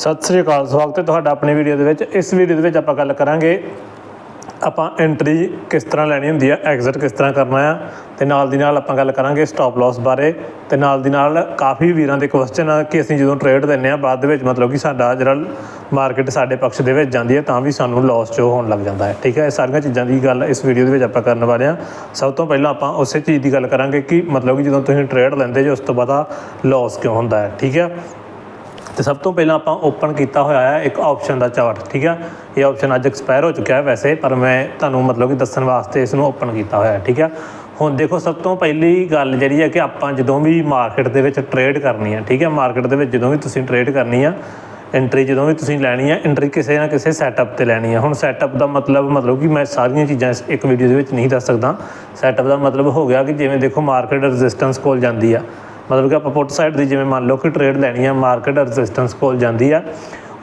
ਸਤਿ ਸ੍ਰੀ ਅਕਾਲ, ਸਵਾਗਤ ਹੈ ਤੁਹਾਡਾ ਆਪਣੀ ਵੀਡੀਓ ਦੇ ਵਿੱਚ। ਇਸ ਵੀਡੀਓ ਦੇ ਵਿੱਚ ਆਪਾਂ ਗੱਲ ਕਰਾਂਗੇ ਆਪਾਂ ਐਂਟਰੀ ਕਿਸ ਤਰ੍ਹਾਂ ਲੈਣੀ ਹੁੰਦੀ ਆ ਐਗਜ਼ਿਟ ਕਿਸ ਤਰ੍ਹਾਂ ਕਰਨਾ ਆ, ਤੇ ਨਾਲ ਦੀ ਨਾਲ ਆਪਾਂ ਗੱਲ ਕਰਾਂਗੇ ਸਟਾਪ ਲਾਸ ਬਾਰੇ, ਤੇ ਨਾਲ ਦੀ ਨਾਲ ਕਾਫੀ ਵੀਰਾਂ ਦੇ ਕੁਐਸਚਨ ਆ ਕਿ ਅਸੀਂ ਜਦੋਂ ਟ੍ਰੇਡ ਦਿੰਨੇ ਆ, ਬਾਅਦ ਦੇ ਵਿੱਚ ਮਤਲਬ ਕਿ ਸਾਡਾ ਜਿਹੜਾ ਮਾਰਕੀਟ ਸਾਡੇ ਪੱਖ ਦੇ ਵਿੱਚ ਜਾਂਦੀ ਹੈ ਤਾਂ ਵੀ ਸਾਨੂੰ ਲਾਸ ਜੋ ਹੋਣ ਲੱਗ ਜਾਂਦਾ ਹੈ। ਠੀਕ ਹੈ, ਇਹ ਸਾਰੀਆਂ ਚੀਜ਼ਾਂ ਦੀ ਗੱਲ ਇਸ ਵੀਡੀਓ ਦੇ ਵਿੱਚ ਆਪਾਂ ਕਰਨ ਵਾਲੇ ਆ। ਸਭ ਤੋਂ ਪਹਿਲਾਂ ਆਪਾਂ ਉਸੇ ਚੀਜ਼ ਦੀ ਗੱਲ ਕਰਾਂਗੇ ਕਿ ਮਤਲਬ ਕਿ ਜਦੋਂ ਤੁਸੀਂ ਟ੍ਰੇਡ ਲੈਂਦੇ ਜੇ, ਉਸ ਤੋਂ ਬਾਅਦ ਲਾਸ ਕਿਉਂ ਹੁੰਦਾ ਹੈ। ਠੀਕ ਹੈ ਤੇ ਸਭ ਤੋਂ ਪਹਿਲਾਂ ਆਪਾਂ ਓਪਨ ਕੀਤਾ ਹੋਇਆ ਹੈ ਇੱਕ ਆਪਸ਼ਨ ਦਾ ਚਾਰਟ ਠੀਕ ਹੈ ਇਹ ਆਪਸ਼ਨ ਅੱਜ ਐਕਸਪਾਇਰ ਹੋ ਚੁੱਕਿਆ ਹੈ ਵੈਸੇ, ਪਰ ਮੈਂ ਤੁਹਾਨੂੰ ਮਤਲਬ ਕਿ ਦੱਸਣ ਵਾਸਤੇ ਇਸ ਨੂੰ ਓਪਨ ਕੀਤਾ ਹੋਇਆ ਹੈ, ਠੀਕ ਹੈ ਹੁਣ ਦੇਖੋ, ਸਭ ਤੋਂ ਪਹਿਲੀ ਗੱਲ ਜਿਹੜੀ ਹੈ ਕਿ ਆਪਾਂ ਜਦੋਂ ਵੀ ਮਾਰਕੀਟ ਦੇ ਵਿੱਚ ਟ੍ਰੇਡ ਕਰਨੀ ਹੈ, ਠੀਕ ਹੈ ਮਾਰਕੀਟ ਦੇ ਵਿੱਚ ਜਦੋਂ ਵੀ ਤੁਸੀਂ ਟ੍ਰੇਡ ਕਰਨੀ ਆ ਐਂਟਰੀ ਜਦੋਂ ਵੀ ਤੁਸੀਂ ਲੈਣੀ ਹੈ ਐਂਟਰੀ ਕਿਸੇ ਨਾ ਕਿਸੇ ਸੈਟਅਪ ਤੇ ਲੈਣੀ ਹੈ ਹੁਣ ਸੈਟਅਪ ਦਾ ਮਤਲਬ ਮਤਲਬ ਕਿ ਮੈਂ ਸਾਰੀਆਂ ਚੀਜ਼ਾਂ ਇਸ ਇੱਕ ਵੀਡੀਓ ਦੇ ਵਿੱਚ ਨਹੀਂ ਦੱਸ ਸਕਦਾ। ਸੈਟਅਪ ਦਾ ਮਤਲਬ ਹੋ ਗਿਆ ਕਿ ਜਿਵੇਂ ਦੇਖੋ ਮਾਰਕੀਟ ਰੈਜ਼ਿਸਟੈਂਸ ਕੋਲ ਜਾਂਦੀ ਆ। ਮਤਲਬ ਕਿ ਆਪਾਂ ਪੁੱਟ ਸਾਈਡ ਦੀ ਜਿਵੇਂ ਮੰਨ ਲਓ ਕਿ ਟ੍ਰੇਡ ਲੈਣੀ ਆ ਮਾਰਕੀਟ ਰੈਜ਼ਿਸਟੈਂਸ ਕੋਲ ਜਾਂਦੀ ਆ,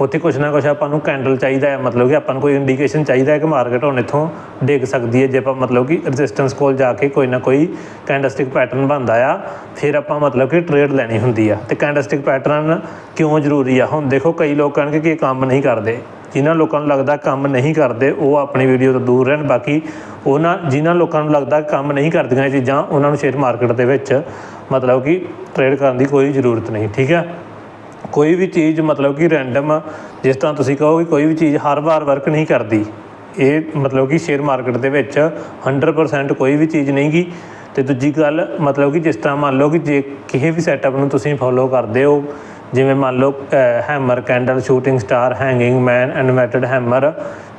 ਉੱਥੇ ਕੁਛ ਨਾ ਕੁਛ ਆਪਾਂ ਨੂੰ ਕੈਂਡਲ ਚਾਹੀਦਾ ਹੈ, ਮਤਲਬ ਕਿ ਆਪਾਂ ਨੂੰ ਕੋਈ ਇੰਡੀਕੇਸ਼ਨ ਚਾਹੀਦਾ ਹੈ ਕਿ ਮਾਰਕੀਟ ਹੁਣ ਇੱਥੋਂ ਡਿੱਗ ਸਕਦੀ ਹੈ, ਜੇ ਆਪਾਂ ਮਤਲਬ ਕਿ ਰੈਜ਼ਿਸਟੈਂਸ ਕੋਲ ਜਾ ਕੇ ਕੋਈ ਨਾ ਕੋਈ ਕੈਂਡਲਸਟਿਕ ਪੈਟਰਨ ਬਣਦਾ ਆ, ਫਿਰ ਆਪਾਂ ਮਤਲਬ ਕਿ ਟ੍ਰੇਡ ਲੈਣੀ ਹੁੰਦੀ ਆ। ਤੇ ਕੈਂਡਲਸਟਿਕ ਪੈਟਰਨ ਕਿਉਂ ਜ਼ਰੂਰੀ ਆ? ਹੁਣ ਦੇਖੋ ਕਈ ਲੋਕ ਕਹਿਣਗੇ ਕਿ ਇਹ ਕੰਮ ਨਹੀਂ ਕਰਦੇ। ਜਿਨ੍ਹਾਂ ਲੋਕਾਂ ਨੂੰ ਲੱਗਦਾ ਕੰਮ ਨਹੀਂ ਕਰਦੇ, ਉਹ ਆਪਣੀ ਵੀਡੀਓ ਤੋਂ ਦੂਰ ਰਹਿਣ। ਬਾਕੀ ਉਹਨਾਂ, ਜਿਨ੍ਹਾਂ ਲੋਕਾਂ ਨੂੰ ਲੱਗਦਾ ਕੰਮ ਨਹੀਂ ਕਰਦੀਆਂ ਇਹ ਚੀਜ਼ਾਂ, ਉਹਨਾਂ ਨੂੰ ਸ਼ੇਅਰ ਮਾਰਕੀਟ ਦੇ ਵਿੱਚ ਮਤਲਬ ਕਿ ਟ੍ਰੇਡ ਕਰਨ ਦੀ ਕੋਈ ਜ਼ਰੂਰਤ ਨਹੀਂ, ਠੀਕ ਹੈ? ਕੋਈ ਵੀ ਚੀਜ਼ ਮਤਲਬ ਕਿ ਰੈਂਡਮ ਜਿਸ ਤਰ੍ਹਾਂ ਤੁਸੀਂ ਕਹੋ ਕਿ ਕੋਈ ਵੀ ਚੀਜ਼ ਹਰ ਵਾਰ ਵਰਕ ਨਹੀਂ ਕਰਦੀ, ਇਹ ਮਤਲਬ ਕਿ ਸ਼ੇਅਰ ਮਾਰਕੀਟ ਦੇ ਵਿੱਚ 100% ਕੋਈ ਵੀ ਚੀਜ਼ ਨਹੀਂ ਗੀ। ਤੇ ਦੂਜੀ ਗੱਲ, ਮਤਲਬ ਕਿ ਜਿਸ ਤਰ੍ਹਾਂ ਮੰਨ ਲਓ ਕਿ ਜੇ ਕਿਸੇ ਵੀ ਸੈਟਅਪ ਨੂੰ ਤੁਸੀਂ ਫੋਲੋ ਕਰਦੇ ਹੋ, ਜਿਵੇਂ ਮੰਨ ਲਓ hammer candle shooting star hanging man animated hammer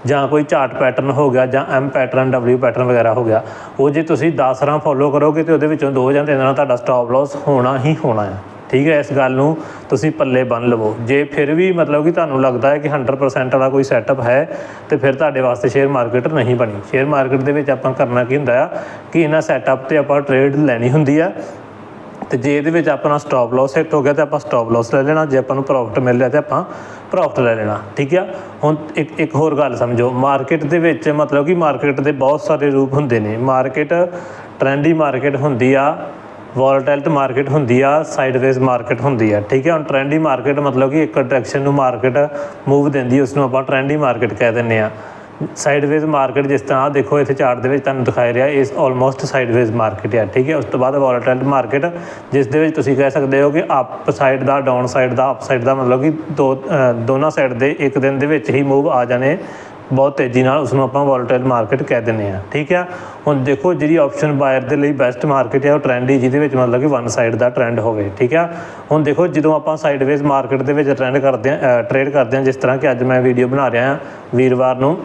ਜਾਂ ਕੋਈ ਚਾਰਟ ਪੈਟਰਨ ਹੋ ਗਿਆ ਜਾਂ ਐਮ ਪੈਟਰਨ ਡਬਲਯੂ ਪੈਟਰਨ ਵਗੈਰਾ ਹੋ ਗਿਆ, ਉਹ ਜੇ ਤੁਸੀਂ 10 ਰਾਂ ਫੋਲੋ ਕਰੋਗੇ ਤੇ ਉਹਦੇ ਵਿੱਚੋਂ ਦੋ ਜਾਂ ਤਿੰਨ ਰਾਂ ਤੁਹਾਡਾ ਸਟਾਪ ਲਾਸ ਹੋਣਾ ਹੀ ਹੋਣਾ ਹੈ। ਠੀਕ ਹੈ, ਇਸ ਗੱਲ ਨੂੰ ਤੁਸੀਂ ਪੱਲੇ ਬੰਨ ਲਵੋ। ਜੇ ਫਿਰ ਵੀ ਮਤਲਬ ਕਿ ਤੁਹਾਨੂੰ ਲੱਗਦਾ ਹੈ ਕਿ 100% ਵਾਲਾ ਕੋਈ ਸੈਟਅਪ ਹੈ, ਤੇ ਫਿਰ ਤੁਹਾਡੇ ਵਾਸਤੇ ਸ਼ੇਅਰ ਮਾਰਕੀਟ ਨਹੀਂ ਬਣੀ। ਸ਼ੇਅਰ ਮਾਰਕੀਟ ਦੇ ਵਿੱਚ ਆਪਾਂ ਕਰਨਾ ਕੀ ਹੁੰਦਾ ਆ? ਕਿ ਇਹਨਾਂ ਸੈਟਅਪ ਤੇ ਆਪਾਂ ਟ੍ਰੇਡ ਲੈਣੀ ਹੁੰਦੀ ਆ, ਤੇ ਜੇ ਇਹਦੇ ਵਿੱਚ ਆਪਣਾ ਸਟਾਪ ਲਾਸ ਹਿੱਟ ਹੋ ਗਿਆ, ਤੇ ਆਪਾਂ ਸਟਾਪ ਲਾਸ ਲੈ ਲੈਣਾ। ਜੇ ਆਪਾਂ ਨੂੰ ਪ੍ਰੋਫਿਟ ਮਿਲ ਰਿਹਾ, ਤੇ ਆਪਾਂ ਪ੍ਰੋਫਿਟ ਲੈ ਲੈਣਾ, ਠੀਕ ਆ? ਹੁਣ ਇੱਕ ਇੱਕ ਹੋਰ ਗੱਲ ਸਮਝੋ ਮਾਰਕੀਟ ਦੇ ਵਿੱਚ ਮਤਲਬ ਕਿ ਮਾਰਕੀਟ ਦੇ ਬਹੁਤ ਸਾਰੇ ਰੂਪ ਹੁੰਦੇ ਨੇ। ਮਾਰਕੀਟ ਟ੍ਰੈਂਡੀ ਮਾਰਕੀਟ ਹੁੰਦੀ ਆ ਵੋਲਟਾਈਲ ਮਾਰਕੀਟ ਹੁੰਦੀ ਆ ਸਾਈਡਵੇਜ਼ ਮਾਰਕੀਟ ਹੁੰਦੀ ਆ, ਠੀਕ ਹੈ ਹੁਣ ਟ੍ਰੈਂਡੀ ਮਾਰਕੀਟ ਮਤਲਬ ਕਿ ਇੱਕ ਡਾਇਰੈਕਸ਼ਨ ਨੂੰ ਮਾਰਕੀਟ ਮੂਵ ਦਿੰਦੀ ਉਸ ਨੂੰ ਆਪਾਂ ਟ੍ਰੈਂਡੀ ਮਾਰਕੀਟ ਕਹਿ ਦਿੰਦੇ ਆ। ਸਾਈਡਵੇਜ਼ ਮਾਰਕੀਟ ਜਿਸ ਤਰ੍ਹਾਂ ਦੇਖੋ, ਇੱਥੇ ਚਾਰਟ ਦੇ ਵਿੱਚ ਤੁਹਾਨੂੰ ਦਿਖਾਈ ਰਿਹਾ ਇਸ ਆਲਮੋਸਟ ਸਾਈਡਵੇਜ਼ ਮਾਰਕੀਟ ਹੈ ਠੀਕ ਹੈ? ਉਸ ਤੋਂ ਬਾਅਦ ਵੋਲਟਾਈਲ ਮਾਰਕੀਟ ਜਿਸ ਦੇ ਵਿੱਚ ਤੁਸੀਂ ਕਹਿ ਸਕਦੇ ਹੋ ਕਿ ਅਪ ਸਾਈਡ ਦਾ ਡਾਊਨ ਸਾਈਡ ਦਾ ਅਪ ਸਾਈਡ ਦਾ ਮਤਲਬ ਕਿ ਦੋ ਦੋਨਾਂ ਸਾਈਡ ਦੇ ਇੱਕ ਦਿਨ ਦੇ ਵਿੱਚ ਹੀ ਮੂਵ ਆ ਜਾਣੇ, ਬਹੁਤ ਤੇਜ਼ੀ ਨਾਲ ਉਸ ਨੂੰ ਆਪਾਂ ਵੋਲਟਾਈਲ ਮਾਰਕੀਟ ਕਹਿ ਦਿੰਦੇ ਆ ਠੀਕ ਆ ਹੁਣ ਦੇਖੋ ਜਿਹੜੀ ਆਪਸ਼ਨ ਬਾਇਰ ਦੇ ਲਈ ਬੈਸਟ ਮਾਰਕੀਟ ਹੈ ਉਹ ਟ੍ਰੈਂਡੀ ਜਿਹਦੇ ਵਿੱਚ ਮਤਲਬ ਕਿ ਵਨ ਸਾਈਡ ਦਾ ਟ੍ਰੈਂਡ ਹੋਵੇ, ਠੀਕ ਆ ਹੁਣ ਦੇਖੋ, ਜਦੋਂ ਆਪਾਂ ਸਾਈਡਵੇਜ਼ ਮਾਰਕੀਟ ਦੇ ਵਿੱਚ ਟ੍ਰੈਂਡ ਕਰਦੇ ਆ ਟ੍ਰੇਡ ਕਰਦੇ ਆ ਜਿਸ ਤਰ੍ਹਾਂ ਕਿ ਅੱਜ ਮੈਂ ਵੀਡੀਓ ਬਣਾ ਰਿਹਾ ਹਾਂ, ਵੀਰਵਾਰ ਨੂੰ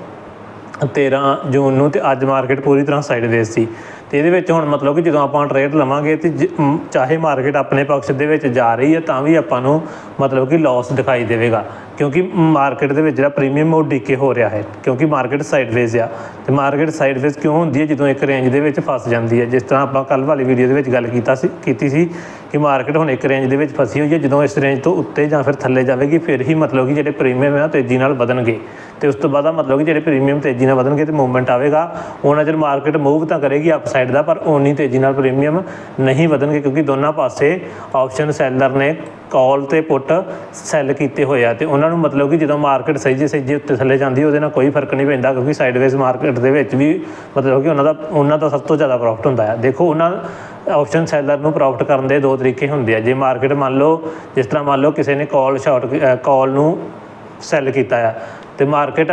13 ਜੂਨ ਨੂੰ ਤੇ ਅੱਜ ਮਾਰਕੀਟ ਪੂਰੀ ਤਰ੍ਹਾਂ ਸਾਈਡਵੇਜ਼ ਸੀ। ਤੇ ਇਹਦੇ ਵਿੱਚ ਹੁਣ ਮਤਲਬ ਕਿ ਜਦੋਂ ਆਪਾਂ ਟ੍ਰੇਡ ਲਵਾਂਗੇ ਤੇ ਜ- ਚਾਹੇ ਮਾਰਕੀਟ ਆਪਣੇ ਪਕਸ਼ ਦੇ ਵਿੱਚ ਜਾ ਰਹੀ ਹੈ ਤਾਂ ਵੀ ਆਪਾਂ ਨੂੰ ਮਤਲਬ ਕਿ ਲਾਸ ਦਿਖਾਈ ਦੇਵੇਗਾ। ਕਿਉਂਕਿ ਮਾਰਕੀਟ ਦੇ ਵਿੱਚ ਜਿਹੜਾ ਪ੍ਰੀਮੀਅਮ ਉਹ ਡੀਕੇ ਹੋ ਰਿਹਾ ਹੈ। ਕਿਉਂਕਿ ਮਾਰਕੀਟ ਸਾਈਡਵੇਜ਼ ਆ। ਤੇ ਮਾਰਕੀਟ ਸਾਈਡਵੇਜ਼ ਕਿਉਂ ਹੁੰਦੀ ਹੈ? ਜਦੋਂ ਇੱਕ ਰੇਂਜ ਦੇ ਵਿੱਚ ਫਸ ਜਾਂਦੀ ਹੈ। ਜਿਸ ਤਰ੍ਹਾਂ ਆਪਾਂ ਕੱਲ ਵਾਲੀ ਵੀਡੀਓ ਦੇ ਵਿੱਚ ਗੱਲ ਕੀਤਾ ਸੀ, ਕੀਤੀ ਸੀ ਕਿ ਮਾਰਕੀਟ ਹੁਣ ਇੱਕ ਰੇਂਜ ਦੇ ਵਿੱਚ ਫਸੀ ਹੋਈ ਹੈ। ਜਦੋਂ ਇਸ ਰੇਂਜ ਤੋਂ ਉੱਤੇ ਜਾਂ ਫਿਰ ਥੱਲੇ ਜਾਵੇਗੀ, ਫਿਰ ਹੀ ਮਤਲਬ ਕਿ ਜਿਹੜੇ ਪ੍ਰੀਮੀਅਮ ਆ ਉਹ ਤੇਜ਼ੀ ਨਾਲ ਵਧਣਗੇ। ਤੇ ਉਸ ਤੋਂ ਬਾਅਦ ਮਤਲਬ ਕਿ ਜਿਹੜੇ ਪ੍ਰੀਮੀਅਮ ਤੇਜ਼ੀ ਨਾਲ ਵਧਣਗੇ ਤੇ ਮੂਵਮੈਂਟ ਆਵੇਗਾ। ਉਹਨਾਂ ਚਿਰ ਮਾਰਕੀਟ ਮੂਵ ਤਾਂ ਕਰੇਗੀ ਅਪਸਾਈਡ ਦਾ, ਪਰ ਉਨੀ ਤੇਜ਼ੀ ਨਾਲ ਪ੍ਰੀਮੀਅਮ ਨਹੀਂ ਵਧਣਗੇ ਕਿਉਂਕਿ ਦੋਨਾਂ ਪਾਸੇ ਆਪਸ਼ਨ ਸੈਲਰ ਨੇ ਕਾਲ ਤੇ ਪੁੱਟ ਸੈੱਲ ਕੀਤੇ ਹੋਏ ਆ। ਤੇ ਉਹਨਾਂ ਨੂੰ ਮਤਲਬ ਕਿ ਜਦੋਂ ਮਾਰਕੀਟ ਸਹੀ ਸਹੀ ਉੱਤੇ ਥੱਲੇ ਜਾਂਦੀ ਉਹਦੇ ਨਾਲ ਕੋਈ ਫ਼ਰਕ ਨਹੀਂ ਪੈਂਦਾ ਕਿਉਂਕਿ ਸਾਈਡਵੇਜ਼ ਮਾਰਕੀਟ ਦੇ ਵਿੱਚ ਵੀ ਮਤਲਬ ਕਿ ਉਹਨਾਂ ਦਾ ਉਹਨਾਂ ਦਾ ਸਭ ਤੋਂ ਜ਼ਿਆਦਾ ਪ੍ਰੋਫਿਟ ਹੁੰਦਾ ਹੈ ਦੇਖੋ, ਉਹਨਾਂ ਆਪਸ਼ਨ ਸੈਲਰ ਨੂੰ ਪ੍ਰੋਫਿਟ ਕਰਨ ਦੇ ਦੋ ਤਰੀਕੇ ਹੁੰਦੇ ਆ। ਜੇ ਮਾਰਕੀਟ ਮੰਨ ਲਓ, ਜਿਸ ਤਰ੍ਹਾਂ ਮੰਨ ਲਓ ਕਿਸੇ ਨੇ ਕਾਲ ਸ਼ਾਰਟ ਕਾਲ ਨੂੰ ਸੈੱਲ ਕੀਤਾ ਆ, ਤੇ ਮਾਰਕੀਟ